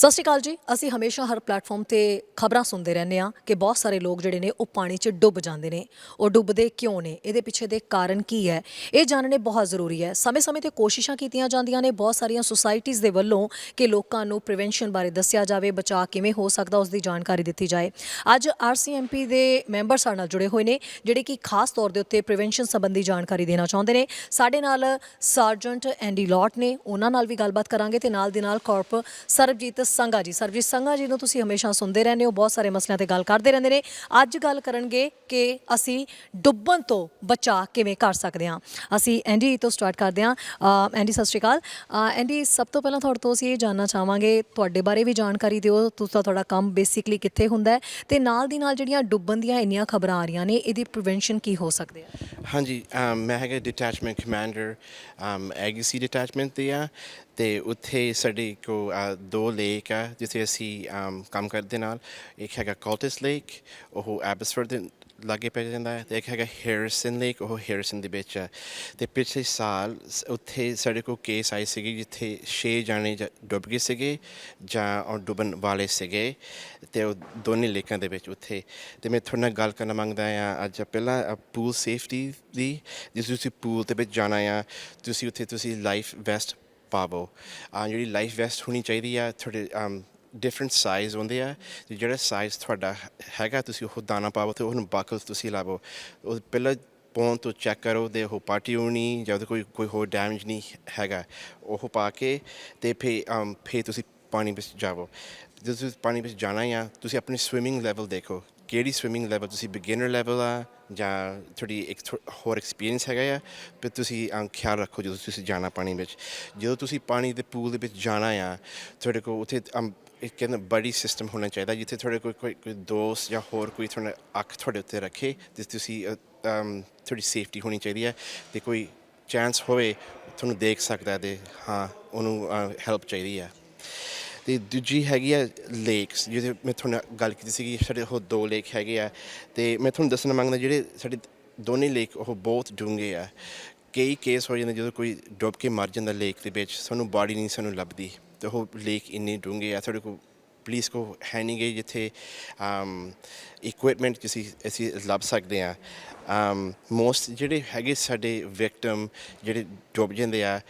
ਸਤਿ ਸ਼੍ਰੀ ਅਕਾਲ ਜੀ। ਅਸੀਂ ਹਮੇਸ਼ਾ ਹਰ ਪਲੇਟਫਾਰਮ ਤੇ ਖਬਰਾਂ ਸੁਣਦੇ ਰਹਿੰਦੇ ਆ ਕਿ ਬਹੁਤ ਸਾਰੇ ਲੋਕ ਜਿਹੜੇ ਨੇ ਉਹ ਪਾਣੀ 'ਚ ਡੁੱਬ ਜਾਂਦੇ ਨੇ। ਉਹ ਡੁੱਬਦੇ ਕਿਉਂ ਨੇ? ਇਹਦੇ ਪਿੱਛੇ ਦੇ ਕਾਰਨ ਕੀ ਹੈ? ਇਹ ਜਾਣਨੇ ਬਹੁਤ ਜ਼ਰੂਰੀ ਹੈ। ਸਮੇਂ-ਸਮੇਂ ਤੇ ਕੋਸ਼ਿਸ਼ਾਂ ਕੀਤੀਆਂ ਜਾਂਦੀਆਂ ਨੇ। ਬਹੁਤ ਸਾਰੀਆਂ ਸੁਸਾਇਟੀਆਂ ਦੇ ਵੱਲੋਂ ਕਿ ਲੋਕਾਂ ਨੂੰ ਪ੍ਰੀਵੈਂਸ਼ਨ ਬਾਰੇ ਦੱਸਿਆ ਜਾਵੇ, ਬਚਾਅ ਕਿਵੇਂ ਹੋ ਸਕਦਾ, ਉਸ ਦੀ ਜਾਣਕਾਰੀ ਦਿੱਤੀ ਜਾਏ। ਅੱਜ ਆਰਸੀਐਮਪੀ ਦੇ ਮੈਂਬਰ ਸਾਡੇ ਨਾਲ ਜੁੜੇ ਹੋਏ ਨੇ, ਜਿਹੜੇ ਕਿ ਖਾਸ ਤੌਰ ਦੇ ਉੱਤੇ ਪ੍ਰੀਵੈਂਸ਼ਨ ਸੰਬੰਧੀ ਜਾਣਕਾਰੀ ਦੇਣਾ ਚਾਹੁੰਦੇ ਨੇ। ਸਾਡੇ ਨਾਲ ਸਰਜੈਂਟ ਐਂਡੀ ਲੋਟ ਨੇ। ਉਹਨਾਂ ਨਾਲ ਵੀ ਗੱਲਬਾਤ ਕਰਾਂਗੇ ਤੇ ਨਾਲ ਦੀ ਨਾਲ ਕਾਰਪ ਸਰਬਜੀਤ ਸੰਘਾ ਜੀ ਸਰਬਜੀਤ ਸੰਘਾ ਜੀ ਨੂੰ ਤੁਸੀਂ ਹਮੇਸ਼ਾ ਸੁਣਦੇ ਰਹਿੰਦੇ ਹੋ ਬਹੁਤ ਸਾਰੇ ਮਸਲਿਆਂ ਤੇ ਗੱਲ ਕਰਦੇ ਰਹਿੰਦੇ ਨੇ। ਅੱਜ ਗੱਲ ਕਰਨਗੇ ਕਿ ਅਸੀਂ ਡੁੱਬਣ ਤੋਂ ਬਚਾ ਕਿਵੇਂ ਕਰ ਸਕਦੇ ਹਾਂ। ਅਸੀਂ ਐਂਡੀ ਤੋਂ ਸਟਾਰਟ ਕਰਦੇ ਹਾਂ। ਅ, ਐਂਡੀ ਸਤਿ ਸ਼੍ਰੀ ਅਕਾਲ। ਅ, ਐਂਡੀ ਸਭ ਤੋਂ ਪਹਿਲਾਂ ਤੁਹਾਡੇ ਤੋਂ ਅਸੀਂ ਇਹ ਜਾਨਣਾ ਚਾਹਾਂਗੇ ਤੁਹਾਡੇ ਬਾਰੇ ਵੀ ਜਾਣਕਾਰੀ ਦਿਓ। ਤੁਸੀਂ ਤੁਹਾਡਾ ਕੰਮ ਬੇਸਿਕਲੀ ਕਿੱਥੇ ਹੁੰਦਾ ਹੈ ਤੇ ਨਾਲ ਦੀ ਨਾਲ ਜਿਹੜੀਆਂ ਡੁੱਬਣ ਦੀਆਂ ਇੰਨੀਆਂ ਖਬਰਾਂ ਆ ਰਹੀਆਂ ਨੇ ਇਹਦੀ ਪ੍ਰੀਵੈਂਸ਼ਨ ਕੀ ਹੋ ਸਕਦੀ ਹੈ? ਹਾਂਜੀ ਮੈਂ ਹੈਗਾ ਡਿਟੈਚਮੈਂਟ ਕਮਾਂਡਰ ਐਗੀਸੀ ਡਿਟੈਚਮੈਂਟ ਤੇ ਆ ਤੇ ਉੱਥੇ ਸਾਡੇ ਕੋ ਦੋ ਲੇਕ ਆ, ਜਿੱਥੇ ਅਸੀਂ ਕੰਮ ਕਰਦੇ ਨਾਲ। ਇੱਕ ਹੈਗਾ ਕਾਲਟਸ ਲੇਕ ਉਹ ਐਬਸਫੋਰਡ ਦੇ ਲਾਗੇ ਪੈ ਜਾਂਦਾ ਹੈ, ਤੇ ਇੱਕ ਹੈਗਾ ਹੈਰਿਸਨ ਲੇਕ ਉਹ ਹੇਰਸਨ ਦੇ ਵਿੱਚ ਹੈ। ਤੇ ਪਿਛਲੇ ਸਾਲ ਸ- ਉੱਥੇ ਸਾਡੇ ਕੋਲ ਕੇਸ ਆਈ ਸੀਗੀ, ਜਿੱਥੇ 6 ਜਾਣੇ ਜ- ਡੁੱਬ ਗਏ ਸੀਗੇ, ਜਾਂ ਉਹ ਡੁੱਬਣ ਵਾਲੇ ਸੀਗੇ, ਤੇ ਉਹ ਦੋਨੇ ਲੇਕਾਂ ਦੇ ਵਿੱਚ ਉੱਥੇ। ਤੇ ਮੈਂ ਤੁਹਾਡੇ ਨਾਲ ਗੱਲ ਕਰਨਾ ਮੰਗਦਾ ਆ, ਅੱਜ ਪਹਿਲਾਂ ਪੂਲ ਸੇਫਟੀ ਦੀ, ਜਿਸ ਤੁਸੀਂ ਪੂਲ ਦੇ ਵਿੱਚ ਜਾਣਾ ਆ, ਤੁਸੀਂ ਉੱਥੇ, ਤੁਸੀਂ ਲਾਈਫ ਵੈਸਟ ਪਾਵੋ। ਆ ਜਿਹੜੀ ਲਾਈਫ ਵੈਸਟ ਹੋਣੀ ਚਾਹੀਦੀ ਆ, ਤੁਹਾਡੇ ਡਿਫਰੈਂਟ ਸਾਈਜ਼ ਹੁੰਦੇ ਆ, ਤੇ ਜਿਹੜਾ ਸਾਈਜ਼ ਤੁਹਾਡਾ ਹੈਗਾ, ਤੁਸੀਂ ਉਹ ਦਾਣਾ ਪਾਵੋ ਤੇ ਉਹਨੂੰ ਬਾਕਲ ਤੁਸੀਂ ਲਾਵੋ। ਉਹ ਪਹਿਲਾਂ ਪਾਉਣ ਤੋਂ ਚੈੱਕ ਕਰੋ ਦੇ ਉਹ ਪਾਰਟੀ ਹੋਣੀ ਜਾਂ ਉਹਦੇ ਕੋਈ ਕੋਈ ਹੋਰ ਡੈਮੇਜ ਨਹੀਂ ਹੈਗਾ। ਉਹ ਪਾ ਕੇ ਤੇ ਫੇ ਫੇ ਤੁਸੀਂ ਪਾਣੀ ਵਿੱਚ ਜਾਵੋ। ਜਦੋਂ ਤੁਸੀਂ ਪਾਣੀ ਵਿੱਚ ਜਾਣਾ ਆ, ਤੁਸੀਂ ਆਪਣੀ ਸਵਿਮਿੰਗ ਲੈਵਲ ਦੇਖੋ। ਕਿਹੜੀ ਸਵਿਮਿੰਗ ਲੈਵਲ ਤੁਸੀਂ ਬਿਗਿਨਰ ਲੈਵਲ ਆ ਜਾਂ ਤੁਹਾਡੀ ਇੱਕ ਥੋ- ਹੋਰ ਐਕਸਪੀਰੀਅੰਸ ਹੈਗਾ ਆ ਪਰ ਤੁਸੀਂ ਅਮ, ਖਿਆਲ ਰੱਖੋ ਜਦੋਂ ਤੁਸੀਂ ਜਾਣਾ ਪਾਣੀ ਵਿੱਚ ਜਦੋਂ ਤੁਸੀਂ ਪਾਣੀ ਦੇ ਪੂਲ ਦੇ ਵਿੱਚ ਜਾਣਾ ਆ ਤੁਹਾਡੇ ਕੋਲ ਉੱਥੇ ਅਮ, ਇੱਕ ਕਹਿੰਦਾ ਬੜੀ ਸਿਸਟਮ ਹੋਣਾ ਚਾਹੀਦਾ ਜਿੱਥੇ ਤੁਹਾਡੇ ਕੋਈ ਕੋਈ ਕੋਈ ਦੋਸਤ ਜਾਂ ਹੋਰ ਕੋਈ ਤੁਹਾਡਾ ਅੱਖ ਤੁਹਾਡੇ ਉੱਤੇ ਰੱਖੇ ਤੇ ਤੁਸੀਂ ਅ, ਅਮ, ਤੁਹਾਡੀ ਸੇਫਟੀ ਹੋਣੀ ਚਾਹੀਦੀ ਹੈ ਤੇ ਕੋਈ ਚਾਂਸ ਹੋਵੇ ਤੁਹਾਨੂੰ ਦੇਖ ਸਕਦਾ ਤੇ ਹਾਂ ਉਹਨੂੰ ਹੈਲਪ ਚਾਹੀਦੀ ਆ ਤੇ ਦੂਜੀ ਹੈਗੀ ਆ ਲੇਕਸ ਜਿਹਦੇ ਮੈਂ ਤੁਹਾਨੂੰ ਗੱਲ ਕੀਤੀ ਸੀਗੀ, ਸਾਡੇ ਉਹ ਦੋ ਲੇਕ ਹੈਗੇ ਆ, ਤੇ ਮੈਂ ਤੁਹਾਨੂੰ ਦੱਸਣਾ ਮੰਗਦਾ ਜਿਹੜੇ ਸਾਡੇ ਦੋਨੇ ਲੇਕ ਉਹ ਬਹੁਤ ਡੂੰਘੇ ਆ। ਕਈ ਕੇਸ ਹੋ ਜਾਂਦੇ ਜਦੋਂ ਕੋਈ ਡੁੱਬ ਕੇ ਮਰ ਜਾਂਦਾ ਲੇਕ ਦੇ ਵਿੱਚ, ਸਾਨੂੰ ਬਾਡੀ ਨਹੀਂ ਸਾਨੂੰ ਲੱਭਦੀ, ਤੇ ਉਹ ਲੇਕ ਇੰਨੇ ਡੂੰਘੇ ਆ, ਸਾਡੇ ਕੋਲ ਪੁਲਿਸ ਕੋ ਹੈ ਨਹੀਂ ਗਈ ਜਿੱਥੇ ਇਕਵਿਪਮੈਂਟ ਜਿਸੀ ਅਸੀਂ ਲੱਭ ਸਕਦੇ ਆ। ਮੋਸਟ ਜਿਹੜੇ ਹੈਗੇ ਸਾਡੇ ਵਿਕਟਮ ਜਿਹੜੇ ਡੁੱਬ ਜਾਂਦੇ ਆ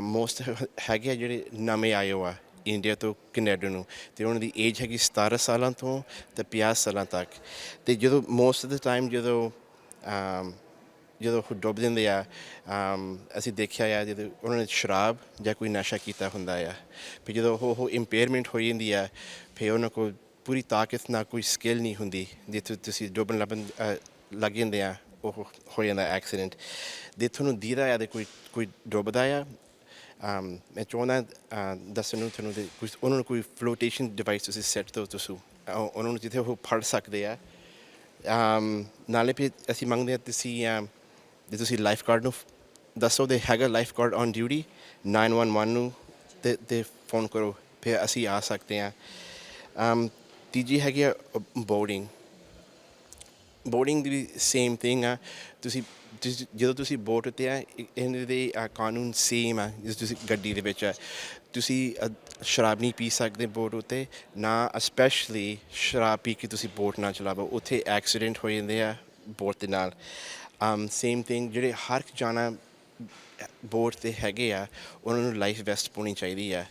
ਮੋਸਟ ਹੈਗੇ ਆ ਜਿਹੜੇ ਨਵੇਂ ਆਏ ਹੋ ਆ। ਇੰਡੀਆ ਤੋਂ ਕੈਨੇਡਾ ਨੂੰ ਤੇ ਉਹਨਾਂ ਦੀ ਏਜ ਹੈਗੀ 17 ਸਾਲਾਂ ਤੋਂ ਤੇ 50 ਸਾਲਾਂ ਤੱਕ। ਤੇ ਜਦੋਂ ਮੋਸਟ ਆਫ ਦ ਟਾਈਮ ਜਦੋਂ ਜਦੋਂ ਉਹ ਡੁੱਬ ਜਾਂਦੇ ਆ ਅਸੀਂ ਦੇਖਿਆ ਆ ਜਦੋਂ ਉਹਨਾਂ ਨੇ ਸ਼ਰਾਬ ਜਾਂ ਕੋਈ ਨਸ਼ਾ ਕੀਤਾ ਹੁੰਦਾ ਆ, ਫਿਰ ਜਦੋਂ ਉਹ ਉਹ ਇੰਪੇਅਰਮੈਂਟ ਹੋ ਜਾਂਦੀ ਆ, ਫਿਰ ਉਹਨਾਂ ਕੋਲ ਪੂਰੀ ਤਾਕਤ ਨਾਲ ਕੋਈ ਸਕਿੱਲ ਨਹੀਂ ਹੁੰਦੀ, ਜਿੱਥੇ ਤੁਸੀਂ ਡੁੱਬਣ ਲੱਗ ਲੱਗ ਜਾਂਦੇ ਆ, ਉਹ ਹੋ ਜਾਂਦਾ ਐਕਸੀਡੈਂਟ ਦੇ ਤੁਹਾਨੂੰ ਦੀਦਾ ਆ ਤੇ ਕੋਈ ਕੋਈ ਡੁੱਬਦਾ ਆ Um, ਮੈਂ ਚਾਹੁੰਦਾ ਦੱਸਣ ਨੂੰ ਤੁਹਾਨੂੰ ਦੇ ਕੁਝ ਉਹਨਾਂ ਨੂੰ ਕੋਈ ਫਲੋਟੇਸ਼ਨ ਡਿਵਾਈਸ ਤੁਸੀਂ ਸੈੱਟ ਤੋਂ ਤੁਸੀਂ ਉਹਨਾਂ ਨੂੰ ਜਿੱਥੇ ਉਹ ਫੜ ਸਕਦੇ ਆ। um, ਨਾਲੇ ਫਿਰ ਅਸੀਂ ਮੰਗਦੇ ਹਾਂ ਤੁਸੀਂ ਜੇ ਤੁਸੀਂ ਲਾਈਫ ਗਾਰਡ ਨੂੰ ਦੱਸੋ ਦੇ ਹੈਗਾ ਲਾਈਫ ਗਾਰਡ ਔਨ ਡਿਊਟੀ 911 ਨੂੰ, ਤੇ ਤੇ ਫੋਨ ਕਰੋ। ਫਿਰ ਅਸੀਂ ਆ ਸਕਦੇ ਹਾਂ। um, ਤੀਜੀ ਹੈਗੀ ਆ ਬੋਰਡਿੰਗ ਬੋਰਡਿੰਗ ਦੀ ਵੀ ਸੇਮ ਥਿੰਗ ਆ। ਤੁਸੀਂ ਤੁਸੀਂ- ਜਦੋਂ ਤੁਸੀਂ ਬੋਟ ਉੱਤੇ ਆ ਇਹ- ਇਹਨਾਂ ਦੇ ਅ, ਕਾਨੂੰਨ ਸੇਮ ਆ ਜਿਸ ਤੁਸੀਂ ਗੱਡੀ ਦੇ ਵਿੱਚ ਆ। ਤੁਸੀਂ ਅ, ਸ਼ਰਾਬ ਨਹੀਂ ਪੀ ਸਕਦੇ ਬੋਟ ਉੱਤੇ ਨਾ ਸਪੈਸ਼ਲੀ ਸ਼ਰਾਬ ਪੀ ਕੇ ਤੁਸੀਂ ਬੋਟ ਨਾ ਚਲਾਵੋ। ਉੱਥੇ ਐਕਸੀਡੈਂਟ ਹੋ ਜਾਂਦੇ ਆ ਬੋਟ ਦੇ ਨਾਲ। ਸੇਮ ਥਿੰਗ ਜਿਹੜੇ ਹਰ ਇੱਕ ਜਾਣਾ ਬੋਟ ਤੇ ਹੈਗੇ ਆ ਉਹਨਾਂ ਨੂੰ ਲਾਈਫ ਵੈਸਟ ਪਾਉਣੀ ਚਾਹੀਦੀ ਆ।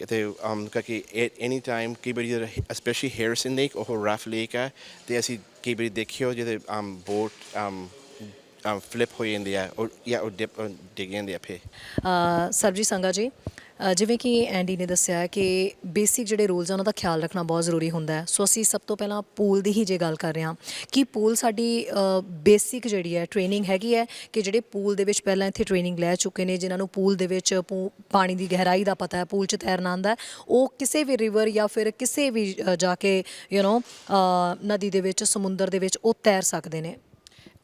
ਕਿਤੇ um ਕਿਉਂਕਿ ਐਨੀ ਟਾਈਮ ਕਈ ਵਾਰੀ ਸਪੈਸ਼ਲੀ ਹੈਰਿਸਨ ਲੇਕ ਉਹ ਰਫ ਲੇਕ ਆ ਤੇ ਅਸੀਂ ਕਈ ਵਾਰੀ ਦੇਖਿਓ ਜਿਹਦੇ um ਬੋਟ um ਫਲਿਪ ਹੋ ਜਾਂਦੀ ਆ ਉਹ ਜਾਂ ਉਹ ਡਿਪ ਡਿੱਗ ਜਾਂਦੀ ਆ ਫੇ ਅ, ਸਰਬਜੀਤ ਜੀ ਜਿਵੇਂ ਕਿ ਐਂਡੀ ਨੇ ਦੱਸਿਆ ਕਿ ਬੇਸਿਕ ਜਿਹੜੇ ਰੂਲਸ ਆ, ਉਹਨਾਂ ਦਾ ਖਿਆਲ ਰੱਖਣਾ ਬਹੁਤ ਜ਼ਰੂਰੀ ਹੁੰਦਾ ਹੈ। ਸੋ ਅਸੀਂ ਸਭ ਤੋਂ ਪਹਿਲਾਂ ਪੂਲ ਦੀ ਹੀ ਜੇ ਗੱਲ ਕਰ ਰਹੇ ਹਾਂ ਕਿ ਪੂਲ ਸਾਡੀ ਬੇਸਿਕ ਜਿਹੜੀ ਹੈ ਟ੍ਰੇਨਿੰਗ ਹੈਗੀ ਹੈ ਕਿ ਜਿਹੜੇ ਪੂਲ ਦੇ ਵਿੱਚ ਪਹਿਲਾਂ ਇੱਥੇ ਟ੍ਰੇਨਿੰਗ ਲੈ ਚੁੱਕੇ ਨੇ, ਜਿਨ੍ਹਾਂ ਨੂੰ ਪੂਲ ਦੇ ਵਿੱਚ ਪੂ- ਪਾਣੀ ਦੀ ਗਹਿਰਾਈ ਦਾ ਪਤਾ ਹੈ ਪੂਲ 'ਚ ਤੈਰਨਾ ਆਉਂਦਾ ਉਹ ਕਿਸੇ ਵੀ ਰਿਵਰ ਜਾਂ ਫਿਰ ਕਿਸੇ ਵੀ ਜਾ ਕੇ ਯੂ نو ਨਦੀ ਦੇ ਵਿੱਚ, ਸਮੁੰਦਰ ਦੇ ਵਿੱਚ ਉਹ ਤੈਰ ਸਕਦੇ ਨੇ।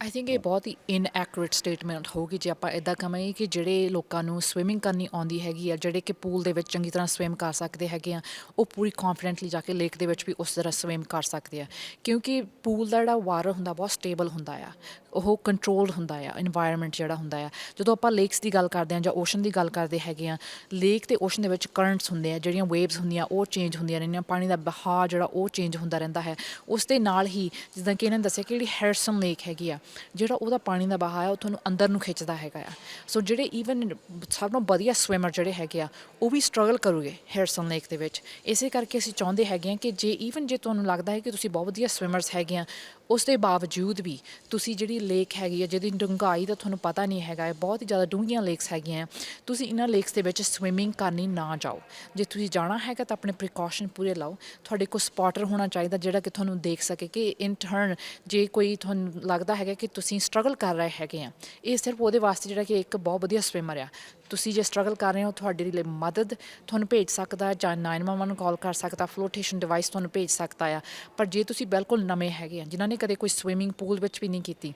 ਆਈ ਥਿੰਕ ਇਹ ਬਹੁਤ ਹੀ ਇਨਐਕੂਰੇਟ ਸਟੇਟਮੈਂਟ ਹੋਊਗੀ ਜੇ ਆਪਾਂ ਇਦਾਂ ਕਹਾਂਗੇ ਕਿ ਜਿਹੜੇ ਲੋਕਾਂ ਨੂੰ ਸਵਿਮਿੰਗ ਕਰਨੀ ਆਉਂਦੀ ਹੈਗੀ ਆ, ਜਿਹੜੇ ਕਿ ਪੂਲ ਦੇ ਵਿੱਚ ਚੰਗੀ ਤਰ੍ਹਾਂ ਸਵਿਮ ਕਰ ਸਕਦੇ ਹੈਗੇ ਆ, ਉਹ ਪੂਰੀ ਕੌਨਫੀਡੈਂਟਲੀ ਜਾ ਕੇ ਲੇਕ ਦੇ ਵਿੱਚ ਵੀ ਉਸ ਤਰ੍ਹਾਂ ਸਵਿਮ ਕਰ ਸਕਦੇ ਆ। ਕਿਉਂਕਿ ਪੂਲ ਦਾ ਜਿਹੜਾ ਵਾਟਰ ਹੁੰਦਾ, ਬਹੁਤ ਸਟੇਬਲ ਹੁੰਦਾ ਆ। ਉਹ ਕੰਟਰੋਲਡ ਹੁੰਦਾ ਆ এনवायरमेंट ਜਿਹੜਾ ਹੁੰਦਾ ਆ। ਜਦੋਂ ਆਪਾਂ ਲੇਕਸ ਦੀ ਗੱਲ ਕਰਦੇ ਆ ਜਾਂ ਓਸ਼ਨ ਦੀ ਗੱਲ ਕਰਦੇ ਹੈਗੇ ਆ ਲੇਕ ਤੇ ਓਸ਼ਨ ਦੇ ਵਿੱਚ ਕਰੰਟਸ ਹੁੰਦੇ ਆ, ਜਿਹੜੀਆਂ ਵੇਵਸ ਹੁੰਦੀਆਂ, ਉਹ ਚੇਂਜ ਹੁੰਦੀਆਂ ਰਹਿੰਦੀਆਂ, ਪਾਣੀ ਦਾ ਬਹਾਅ ਜਿਹੜਾ ਉਹ ਚੇਂਜ ਹੁੰਦਾ ਰਹਿੰਦਾ ਹੈ। ਉਸ ਦੇ ਨਾਲ ਹੀ ਜਿੱਦਾਂ ਕਿ ਇਹਨਾਂ ਨੇ ਦੱਸਿਆ ਕਿ ਜਿਹੜੀ ਹੈਰਸਨ ਲੇਕ ਹੈਗੀ ਆ, ਜਿਹੜਾ ਉਹਦਾ ਪਾਣੀ ਦਾ ਬਹਾਅ ਆ, ਉਹ ਤੁਹਾਨੂੰ ਅੰਦਰ ਨੂੰ ਖਿੱਚਦਾ ਹੈਗਾ ਆ। ਸੋ ਜਿਹੜੇ ਈਵਨ ਸਭ ਤੋਂ ਵਧੀਆ ਸਵਿਮਰ ਜਿਹੜੇ ਹੈਗੇ ਆ, ਉਹ ਵੀ ਸਟਰਗਲ ਕਰੂਗੇ ਹੈਰਸਨ ਲੇਕ ਦੇ ਵਿੱਚ। ਇਸੇ ਕਰਕੇ ਅਸੀਂ ਚਾਹੁੰਦੇ ਹੈਗੇ ਆ ਕਿ ਜੇ ਈਵਨ ਜੇ ਤੁਹਾਨੂੰ ਲੱਗਦਾ ਹੈ ਕਿ ਤੁਸੀਂ ਬਹੁਤ ਵਧੀਆ ਸਵਿਮਰਸ ਹੈਗੇ ਆ, ਉਸ ਦੇ ਬਾਵਜੂਦ ਵੀ ਤੁਸੀਂ ਜਿਹੜੀ ਲੇਕ ਹੈਗੀ ਹੈ ਜਿਹਦੀ ਡੂੰਘਾਈ ਦਾ ਤੁਹਾਨੂੰ ਪਤਾ ਨਹੀਂ ਹੈਗਾ ਹੈ ਬਹੁਤ ਹੀ ਜ਼ਿਆਦਾ ਡੂੰਘੀਆਂ ਲੇਕਸ ਹੈਗੀਆਂ ਆ, ਤੁਸੀਂ ਇਹਨਾਂ ਲੇਕਸ ਦੇ ਵਿੱਚ ਸਵਿਮਿੰਗ ਕਰਨੀ ਨਾ ਜਾਓ। ਜੇ ਤੁਸੀਂ ਜਾਣਾ ਹੈਗਾ ਤਾਂ ਆਪਣੇ ਪ੍ਰੀਕਾਸ਼ਨ ਪੂਰੇ ਲਓ। ਤੁਹਾਡੇ ਕੋਲ ਸਪੋਟਰ ਹੋਣਾ ਚਾਹੀਦਾ ਜਿਹੜਾ ਕਿ ਤੁਹਾਨੂੰ ਦੇਖ ਸਕੇ ਕਿ ਇਨ ਟਰਨ ਜੇ ਕੋਈ ਤੁਹਾਨੂੰ ਲੱਗਦਾ ਹੈਗਾ ਕਿ ਤੁਸੀਂ ਸਟਰਗਲ ਕਰ ਰਹੇ ਹੈਗੇ ਆ ਇਹ ਸਿਰਫ ਉਹਦੇ ਵਾਸਤੇ ਜਿਹੜਾ ਕਿ ਇੱਕ ਬਹੁਤ ਵਧੀਆ ਸਵਿਮਰ ਆ। ਤੁਸੀਂ ਜੇ ਸਟਰਗਲ ਕਰ ਰਹੇ ਹੋ, ਤੁਹਾਡੇ ਲਈ ਮਦਦ ਤੁਹਾਨੂੰ ਭੇਜ ਸਕਦਾ ਹੈ, ਜਾਂ 911 ਨੂੰ ਕਾਲ ਕਰ ਸਕਦਾ ਫਲੋਟੇਸ਼ਨ ਡਿਵਾਈਸ ਤੁਹਾਨੂੰ ਭੇਜ ਸਕਦਾ ਆ। ਪਰ ਜੇ ਤੁਸੀਂ ਬਿਲਕੁਲ ਨਵੇਂ ਹੈਗੇ ਆ, ਜਿਨ੍ਹਾਂ ਨੇ ਕਦੇ ਕੋਈ ਸਵਿਮਿੰਗ ਪੂਲ ਵਿੱਚ ਵੀ ਨਹੀਂ ਕੀਤੀ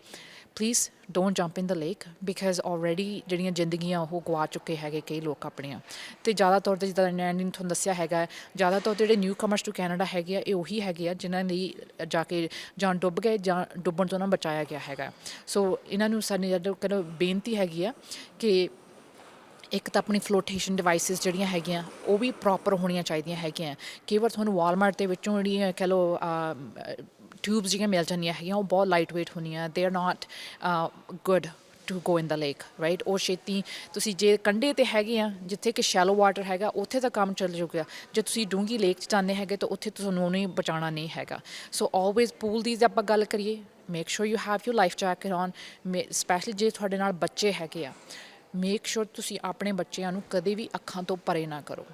please don't jump in the lake because already ਜਿਹੜੀਆਂ ਜ਼ਿੰਦਗੀਆਂ ਉਹ ਗਵਾ ਚੁੱਕੇ ਹੈਗੇ ਕਈ ਲੋਕ ਆਪਣੀਆਂ। ਤੇ ਜ਼ਿਆਦਾ ਤੌਰ ਤੇ ਜਿੱਦਾਂ ਨੈਣੀ ਨੇ ਤੁਹਾਨੂੰ ਦੱਸਿਆ ਹੈਗਾ ਜ਼ਿਆਦਾ ਤੌਰ ਤੇ ਜਿਹੜੇ ਨਿਊ ਕਮਰਸ ਟੂ ਕੈਨੇਡਾ ਹੈਗੇ ਆ, ਇਹ ਉਹੀ ਹੈਗੇ ਆ, ਜਿਨ੍ਹਾਂ ਲਈ ਜਾ ਕੇ ਜਾਂ ਡੁੱਬ ਗਏ ਜਾਂ ਡੁੱਬਣ ਤੋਂ ਨਾ ਬਚਾਇਆ ਗਿਆ ਹੈਗਾ। ਸੋ ਇਹਨਾਂ ਨੂੰ ਸਾਡੀ ਜਦੋਂ ਕਹਿੰਦੇ ਬੇਨਤੀ ਹੈਗੀ ਆ ਕਿ ਇੱਕ ਤਾਂ ਆਪਣੀ ਫਲੋਟੇਸ਼ਨ ਡਿਵਾਈਸਸ ਜਿਹੜੀਆਂ ਹੈਗੀਆਂ, ਉਹ ਵੀ ਪ੍ਰੋਪਰ ਹੋਣੀਆਂ ਚਾਹੀਦੀਆਂ ਹੈਗੀਆਂ। ਕਈ ਵਾਰ ਤੁਹਾਨੂੰ ਵਾਲਮਾਰਟ ਦੇ ਵਿੱਚੋਂ ਜਿਹੜੀਆਂ ਕਹ ਲਓ ਟਿਊਬਸ ਜਿਹੜੀਆਂ ਮਿਲ ਜਾਂਦੀਆਂ ਹੈਗੀਆਂ, ਉਹ ਬਹੁਤ ਲਾਈਟ weight ਹੁੰਦੀਆਂ they are not good to go in the lake right ਉਹ ਛੇਤੀ ਤੁਸੀਂ ਜੇ ਕੰਢੇ ਤੇ ਹੈਗੇ ਆ, ਜਿੱਥੇ ਕਿ ਸ਼ੈਲੋ ਵਾਟਰ ਹੈਗਾ, ਉੱਥੇ ਤਾਂ ਕੰਮ ਚੱਲ ਜੂਗਾ ਜੇ ਤੁਸੀਂ ਡੂੰਗੀ ਲੇਕ 'ਚ ਜਾਂਦੇ ਹੈਗੇ, ਤਾਂ ਉੱਥੇ ਤੁਹਾਨੂੰ ਉਹਨੂੰ ਬਚਾਉਣਾ ਨਹੀਂ ਹੈਗਾ। ਸੋ ਆਲਵੇਜ਼ ਪੂਲ ਦੀ ਜੇ ਆਪਾਂ ਗੱਲ ਕਰੀਏ make sure you have you life jacket on specially ਜੇ ਤੁਹਾਡੇ ਨਾਲ ਬੱਚੇ ਹੈਗੇ ਆ। ਮੇਕ ਸ਼ੋਰ ਤੁਸੀਂ ਆਪਣੇ ਬੱਚਿਆਂ ਨੂੰ ਕਦੇ ਵੀ ਅੱਖਾਂ ਤੋਂ ਪਰੇ ਨਾ ਕਰੋ।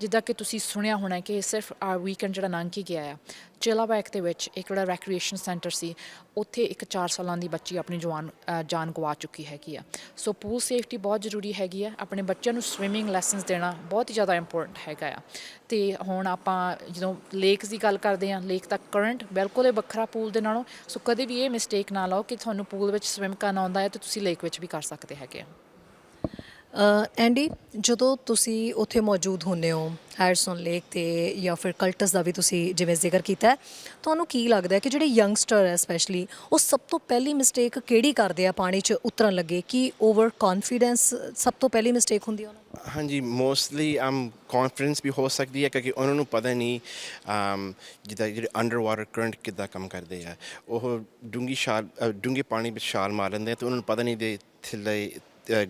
ਜਿੱਦਾਂ ਕਿ ਤੁਸੀਂ ਸੁਣਿਆ ਹੋਣਾ ਕਿ ਸਿਰਫ ਆ ਵੀਕਐਂਡ ਜਿਹੜਾ ਲੰਘ ਕੇ ਗਿਆ ਆ, ਚੇਲਾਬੈਕ ਦੇ ਵਿੱਚ ਇੱਕ ਜਿਹੜਾ ਰੈਕਰੀਏਸ਼ਨ ਸੈਂਟਰ ਸੀ, ਉੱਥੇ ਇੱਕ 4 ਸਾਲਾਂ ਦੀ ਬੱਚੀ ਆਪਣੀ ਜਵਾਨ ਜਾਨ ਗਵਾ ਚੁੱਕੀ ਹੈਗੀ ਆ। ਸੋ ਪੂਲ ਸੇਫਟੀ ਬਹੁਤ ਜ਼ਰੂਰੀ ਹੈਗੀ ਆ। ਆਪਣੇ ਬੱਚਿਆਂ ਨੂੰ ਸਵਿਮਿੰਗ ਲੈਸਨਸ ਦੇਣਾ ਬਹੁਤ ਹੀ ਜ਼ਿਆਦਾ ਇੰਪੋਰਟੈਂਟ ਹੈਗਾ ਆ। ਤੇ ਹੁਣ ਆਪਾਂ ਜਦੋਂ ਲੇਕਸ ਦੀ ਗੱਲ ਕਰਦੇ ਆ ਲੇਕ ਦਾ ਕਰੰਟ ਬਿਲਕੁਲ ਹੀ ਵੱਖਰਾ ਪੂਲ ਦੇ ਨਾਲੋਂ ਸੋ ਕਦੇ ਵੀ ਇਹ ਮਿਸਟੇਕ ਨਾ ਲਓ ਕਿ ਤੁਹਾਨੂੰ ਪੂਲ ਵਿੱਚ ਸਵਿਮ ਕਰਨਾ ਆਉਂਦਾ ਹੈ ਤੇ ਤੁਸੀਂ ਲੇਕ ਵਿੱਚ ਵੀ ਕਰ ਸਕਦੇ ਹੈਗੇ ਆ। ਐਂਡੀ ਜਦੋਂ ਤੁਸੀਂ ਉੱਥੇ ਮੌਜੂਦ ਹੁੰਦੇ ਹੋ ਹੈਰਸਨ ਲੇਕ ਤੇ ਜਾਂ ਫਿਰ ਕਲਟਸ ਦਾ ਵੀ ਤੁਸੀਂ ਜਿਵੇਂ ਜ਼ਿਕਰ ਕੀਤਾ ਤੁਹਾਨੂੰ ਕੀ ਲੱਗਦਾ ਹੈ ਕਿ ਜਿਹੜੇ ਯੰਗਸਟਰ ਹੈ ਸਪੈਸ਼ਲੀ ਉਹ ਸਭ ਤੋਂ ਪਹਿਲੀ ਮਿਸਟੇਕ ਕਿਹੜੀ ਕਰਦੇ ਆ ਪਾਣੀ 'ਚ ਉਤਰਨ ਲੱਗੇ? ਕਿ ਓਵਰ ਕੌਨਫੀਡੈਂਸ ਸਭ ਤੋਂ ਪਹਿਲੀ ਮਿਸਟੇਕ ਹੁੰਦੀ ਹੈ ਉਹਨਾਂ ਨੂੰ? ਹਾਂਜੀ ਮੋਸਟਲੀ ਆਮ ਕੌਨਫੀਡੈਂਸ ਵੀ ਹੋ ਸਕਦੀ ਹੈ ਕਿਉਂਕਿ ਉਹਨਾਂ ਨੂੰ ਪਤਾ ਨਹੀਂ um, ਜਿੱਦਾਂ ਜਿਹੜੇ ਅੰਡਰ ਵਾਟਰ ਕਰੰਟ ਕਿੱਦਾਂ ਕੰਮ ਕਰਦੇ ਆ। ਉਹ ਡੂੰਗੀ ਛਾਲ ਅ, ਡੂੰਘੇ ਪਾਣੀ ਵਿੱਚ ਛਾਲ ਮਾਰ ਲੈਂਦੇ ਆ ਤੇ ਉਹਨਾਂ ਨੂੰ ਪਤਾ ਨਹੀਂ ਦੇ ਥੱਲੇ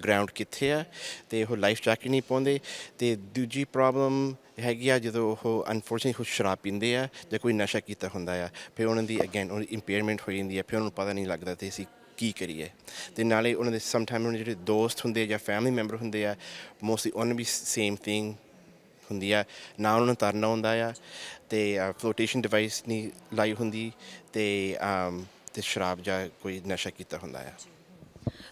ਗਰਾਊਂਡ ਕਿੱਥੇ ਆ ਤੇ ਉਹ ਲਾਈਫ ਜੈਕਟ ਨਹੀਂ ਪਾਉਂਦੇ ਤੇ ਦੂਜੀ ਪ੍ਰੋਬਲਮ ਹੈਗੀ ਆ ਜਦੋਂ ਉਹ ਅਨਫੋਰਚੂਨਟਲੀ ਉਹ ਸ਼ਰਾਬ ਪੀਂਦੇ ਆ ਜਾਂ ਕੋਈ ਨਸ਼ਾ ਕੀਤਾ ਹੁੰਦਾ ਆ, ਫਿਰ ਉਹਨਾਂ ਦੀ ਅਗੇਨ ਉਹਨਾਂ ਇੰਪੇਅਰਮੈਂਟ ਹੋ ਜਾਂਦੀ ਆ, ਫਿਰ ਉਹਨਾਂ ਨੂੰ ਪਤਾ ਨਹੀਂ ਲੱਗਦਾ ਤੇ ਅਸੀਂ ਕੀ ਕਰੀਏ। ਤੇ ਨਾਲੇ ਉਹਨਾਂ ਦੇ ਸਮ ਟਾਈਮ ਉਹਨਾਂ ਦੇ ਜਿਹੜੇ ਦੋਸਤ ਹੁੰਦੇ ਆ ਜਾਂ ਫੈਮਿਲੀ ਮੈਂਬਰ ਹੁੰਦੇ ਆ ਮੋਸਟਲੀ ਉਹਨਾਂ ਵੀ ਸੇਮ ਥਿੰਗ ਹੁੰਦੀ ਆ, ਨਾ ਉਹਨਾਂ ਨੂੰ ਤਰਨਾ ਹੁੰਦਾ ਆ ਤੇ ਫਲੋਟੇਸ਼ਨ ਡਿਵਾਈਸ ਨਹੀਂ ਲਾਈ ਹੁੰਦੀ ਤੇ ਤੇ ਸ਼ਰਾਬ ਜਾਂ ਕੋਈ ਨਸ਼ਾ ਕੀਤਾ ਹੁੰਦਾ ਆ।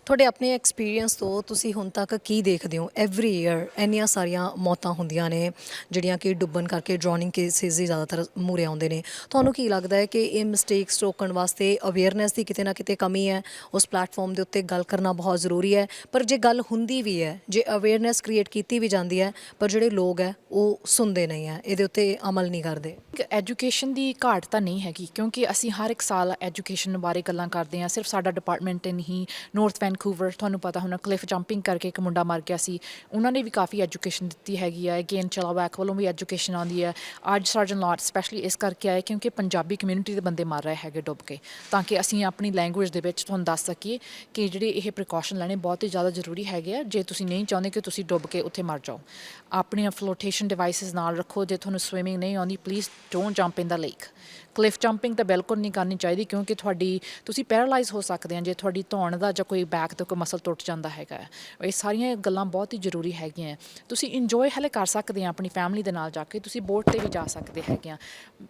ਤੁਹਾਡੇ ਆਪਣੇ ਐਕਸਪੀਰੀਅੰਸ ਤੋਂ ਤੁਸੀਂ ਹੁਣ ਤੱਕ ਕੀ ਦੇਖਦੇ ਹੋ? ਐਵਰੀ ਈਅਰ ਇੰਨੀਆਂ ਸਾਰੀਆਂ ਮੌਤਾਂ ਹੁੰਦੀਆਂ ਨੇ, ਜਿਹੜੀਆਂ ਕਿ ਡੁੱਬਣ ਕਰਕੇ ਡਰੋਨਿੰਗ ਕੇਸਿਸ ਹੀ ਜ਼ਿਆਦਾਤਰ ਮੂਰੇ ਆਉਂਦੇ ਨੇ। ਤੁਹਾਨੂੰ ਕੀ ਲੱਗਦਾ ਹੈ ਕਿ ਇਹ ਮਿਸਟੇਕਸ ਰੋਕਣ ਵਾਸਤੇ ਅਵੇਅਰਨੈਸ ਦੀ ਕਿਤੇ ਨਾ ਕਿਤੇ ਕਮੀ ਹੈ? ਉਸ ਪਲੇਟਫਾਰਮ ਦੇ ਉੱਤੇ ਗੱਲ ਕਰਨਾ ਬਹੁਤ ਜ਼ਰੂਰੀ ਹੈ। ਪਰ ਜੇ ਗੱਲ ਹੁੰਦੀ ਵੀ ਹੈ, ਜੇ ਅਵੇਅਰਨੈਸ ਕ੍ਰੀਏਟ ਕੀਤੀ ਵੀ ਜਾਂਦੀ ਹੈ, ਪਰ ਜਿਹੜੇ ਲੋਕ ਹੈ, ਉਹ ਸੁਣਦੇ ਨਹੀਂ ਹੈ, ਇਹਦੇ ਉੱਤੇ ਅਮਲ ਨਹੀਂ ਕਰਦੇ। ਐਜੂਕੇਸ਼ਨ ਦੀ ਘਾਟ ਤਾਂ ਨਹੀਂ ਹੈਗੀ, ਕਿਉਂਕਿ ਅਸੀਂ ਹਰ ਇੱਕ ਸਾਲ ਐਜੂਕੇਸ਼ਨ ਬਾਰੇ ਗੱਲਾਂ ਕਰਦੇ ਹਾਂ, ਸਿਰਫ ਸਾਡਾ ਡਿਪਾਰਟਮੈਂਟ ਹੀ ਨਹੀਂ ਨਾਰਥ ਵੈਨਕੂਵਰ ਤੁਹਾਨੂੰ ਪਤਾ ਹੋਣਾ ਕਲਿਫ ਜੰਪਿੰਗ ਕਰਕੇ ਇੱਕ ਮੁੰਡਾ ਮਰ ਗਿਆ ਸੀ। ਉਹਨਾਂ ਨੇ ਵੀ ਕਾਫੀ ਐਜੂਕੇਸ਼ਨ ਦਿੱਤੀ ਹੈਗੀ ਹੈ ਅਗੇਨ ਚਲਾਵੈਕ ਵੱਲੋਂ ਵੀ ਐਜੂਕੇਸ਼ਨ ਆਉਂਦੀ ਹੈ ਅੱਜ ਸਰਜਨ ਲਾਟ ਸਪੈਸ਼ਲੀ ਇਸ ਕਰਕੇ ਆਏ ਕਿਉਂਕਿ ਪੰਜਾਬੀ ਕਮਿਊਨਿਟੀ ਦੇ ਬੰਦੇ ਮਰ ਰਹੇ ਹੈਗੇ ਡੁੱਬ ਕੇ। ਤਾਂ ਕਿ ਅਸੀਂ ਆਪਣੀ ਲੈਂਗੁਏਜ ਦੇ ਵਿੱਚ ਤੁਹਾਨੂੰ ਦੱਸ ਸਕੀਏ ਕਿ ਜਿਹੜੇ ਇਹ ਪ੍ਰੀਕਾਸ਼ਨ ਲੈਣੇ ਬਹੁਤ ਹੀ ਜ਼ਿਆਦਾ ਜ਼ਰੂਰੀ ਹੈਗੇ ਆ। ਜੇ ਤੁਸੀਂ ਨਹੀਂ ਚਾਹੁੰਦੇ ਕਿ ਤੁਸੀਂ ਡੁੱਬ ਕੇ ਉੱਥੇ ਮਰ ਜਾਓ। ਆਪਣੀਆਂ ਫਲੋਟੇਸ਼ਨ ਡਿਵਾਈਸਸ ਨਾਲ ਰੱਖੋ। ਜੇ ਤੁਹਾਨੂੰ ਸਵਿਮਿੰਗ ਨਹੀਂ ਆਉਂਦੀ please don't jump in the lake cliff jumping ਤਾਂ ਬਿਲਕੁਲ ਨਹੀਂ ਕਰਨੀ ਚਾਹੀਦੀ ਕਿਉਂਕਿ ਤੁਹਾਡੀ, ਤੁਸੀਂ ਪੈਰਾਲਾਈਜ਼ ਹੋ ਸਕਦੇ ਆ। ਜੇ ਤੁਹਾਡੀ ਧੌਣ ਦਾ ਜਾਂ ਕੋਈ ਕੋਈ ਬੈਕ ਤੋਂ ਕੋਈ ਮਸਲ ਟੁੱਟ ਜਾਂਦਾ ਹੈਗਾ ਇਹ ਸਾਰੀਆਂ ਗੱਲਾਂ ਬਹੁਤ ਹੀ ਜ਼ਰੂਰੀ ਹੈਗੀਆਂ ਤੁਸੀਂ ਇੰਜੋਏ ਹਲੇ ਕਰ ਸਕਦੇ ਆ ਆਪਣੀ ਫੈਮਿਲੀ ਦੇ ਨਾਲ ਜਾ ਕੇ, ਤੁਸੀਂ ਬੋਟ ਤੇ ਵੀ ਜਾ ਸਕਦੇ ਹੈਗੇ ਆ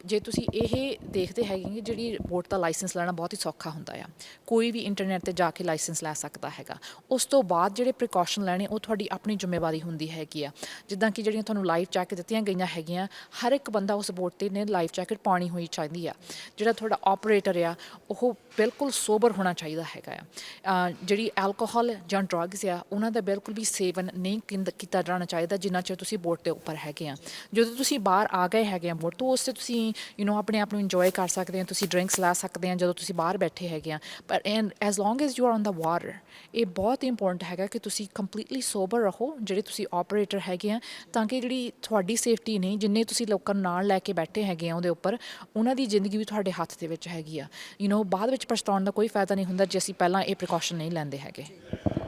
ਜੇ ਤੁਸੀਂ ਇਹ ਦੇਖਦੇ ਹੈਗੇ ਕਿ ਜਿਹੜੀ ਬੋਟ ਦਾ ਲਾਇਸੈਂਸ ਲੈਣਾ ਬਹੁਤ ਹੀ ਸੌਖਾ ਹੁੰਦਾ ਆ। ਕੋਈ ਵੀ ਇੰਟਰਨੈਟ ਤੇ ਜਾ ਕੇ ਲਾਇਸੈਂਸ ਲੈ ਸਕਦਾ ਹੈਗਾ। ਉਸ ਤੋਂ ਬਾਅਦ ਜਿਹੜੇ ਪ੍ਰੀਕਾਸ਼ਨ ਲੈਣੇ, ਉਹ ਤੁਹਾਡੀ ਆਪਣੀ ਜ਼ਿੰਮੇਵਾਰੀ ਹੁੰਦੀ ਹੈਗੀ ਆ। ਜਿੱਦਾਂ ਕਿ ਜਿਹੜੀਆਂ ਤੁਹਾਨੂੰ ਲਾਈਫ ਜੈਕਟ ਦਿੱਤੀਆਂ ਗਈਆਂ ਹੈਗੀਆਂ, ਹਰ ਇੱਕ ਬੰਦਾ ਉਸ ਬੋਟ ਤੇ ਨੇ ਲਾਈਫ ਜੈਕਟ ਪਾਉਣੀ ਹੋਈ ਚਾਹੀਦੀ ਆ। ਜਿਹੜਾ ਤੁਹਾਡਾ ਆਪਰੇਟਰ ਆ, ਉਹ ਬਿਲਕੁਲ ਸੋਬਰ ਹੋਣਾ ਚਾਹੀਦਾ ਹੈਗਾ ਆ। ਜਿਹੜੀ ਐਲਕੋਹਲ ਜਾਂ ਡਰੱਗਸ ਆ ਉਹਨਾਂ ਦਾ ਬਿਲਕੁਲ ਵੀ ਸੇਵਨ ਨਹੀਂ ਕਿੰਦ- ਕੀਤਾ ਜਾਣਾ ਚਾਹੀਦਾ ਜਿੰਨਾ ਚਿਰ ਤੁਸੀਂ ਬੋਟ ਦੇ ਉੱਪਰ ਹੈਗੇ ਆ ਜਦੋਂ ਤੁਸੀਂ ਬਾਹਰ ਆ ਗਏ ਹੈਗੇ ਆ ਬੋਟ ਤੋਂ ਉਸ ਤੇ ਤੁਸੀਂ ਯੂ نو ਆਪਣੇ ਆਪ ਨੂੰ ਇੰਜੋਏ ਕਰ ਸਕਦੇ ਆ ਤੁਸੀਂ ਡਰਿੰਕਸ ਲੈ ਸਕਦੇ ਆ ਜਦੋਂ ਤੁਸੀਂ ਬਾਹਰ ਬੈਠੇ ਹੈਗੇ ਆ ਪਰ and as long as you are on the water ਇਹ ਬਹੁਤ ਇੰਪੋਰਟੈਂਟ ਹੈਗਾ ਕਿ ਤੁਸੀਂ ਕੰਪਲੀਟਲੀ ਸੋਬਰ ਰਹੋ ਜਿਹੜੇ ਤੁਸੀਂ ਆਪਰੇਟਰ ਹੈਗੇ ਆ ਤਾਂ ਕਿ ਜਿਹੜੀ ਤੁਹਾਡੀ ਸੇਫਟੀ ਨਹੀਂ ਜਿੰਨੇ ਤੁਸੀਂ ਲੋਕਾਂ ਨੂੰ ਨਾਲ ਲੈ ਕੇ ਬੈਠੇ ਹੈਗੇ ਆ ਉਹਦੇ ਉੱਪਰ ਉਹਨਾਂ ਦੀ ਜ਼ਿੰਦਗੀ ਵੀ ਤੁਹਾਡੇ ਹੱਥ ਦੇ ਵਿੱਚ ਹੈਗੀ ਆ ਯੂ نو ਬਾਅਦ ਵਿੱਚ ਪਛਤਾਉਣ ਦਾ ਕੋਈ ਫਾਇਦਾ ਨਹੀਂ ਹੁੰਦਾ ਜੇ ਅਸੀਂ ਪਹਿਲਾਂ ਇਹ ਪ੍ਰੀਕਾਸ਼ਨ ਨਹੀਂ ਲੈਂਦੇ ਹੈਗੇ।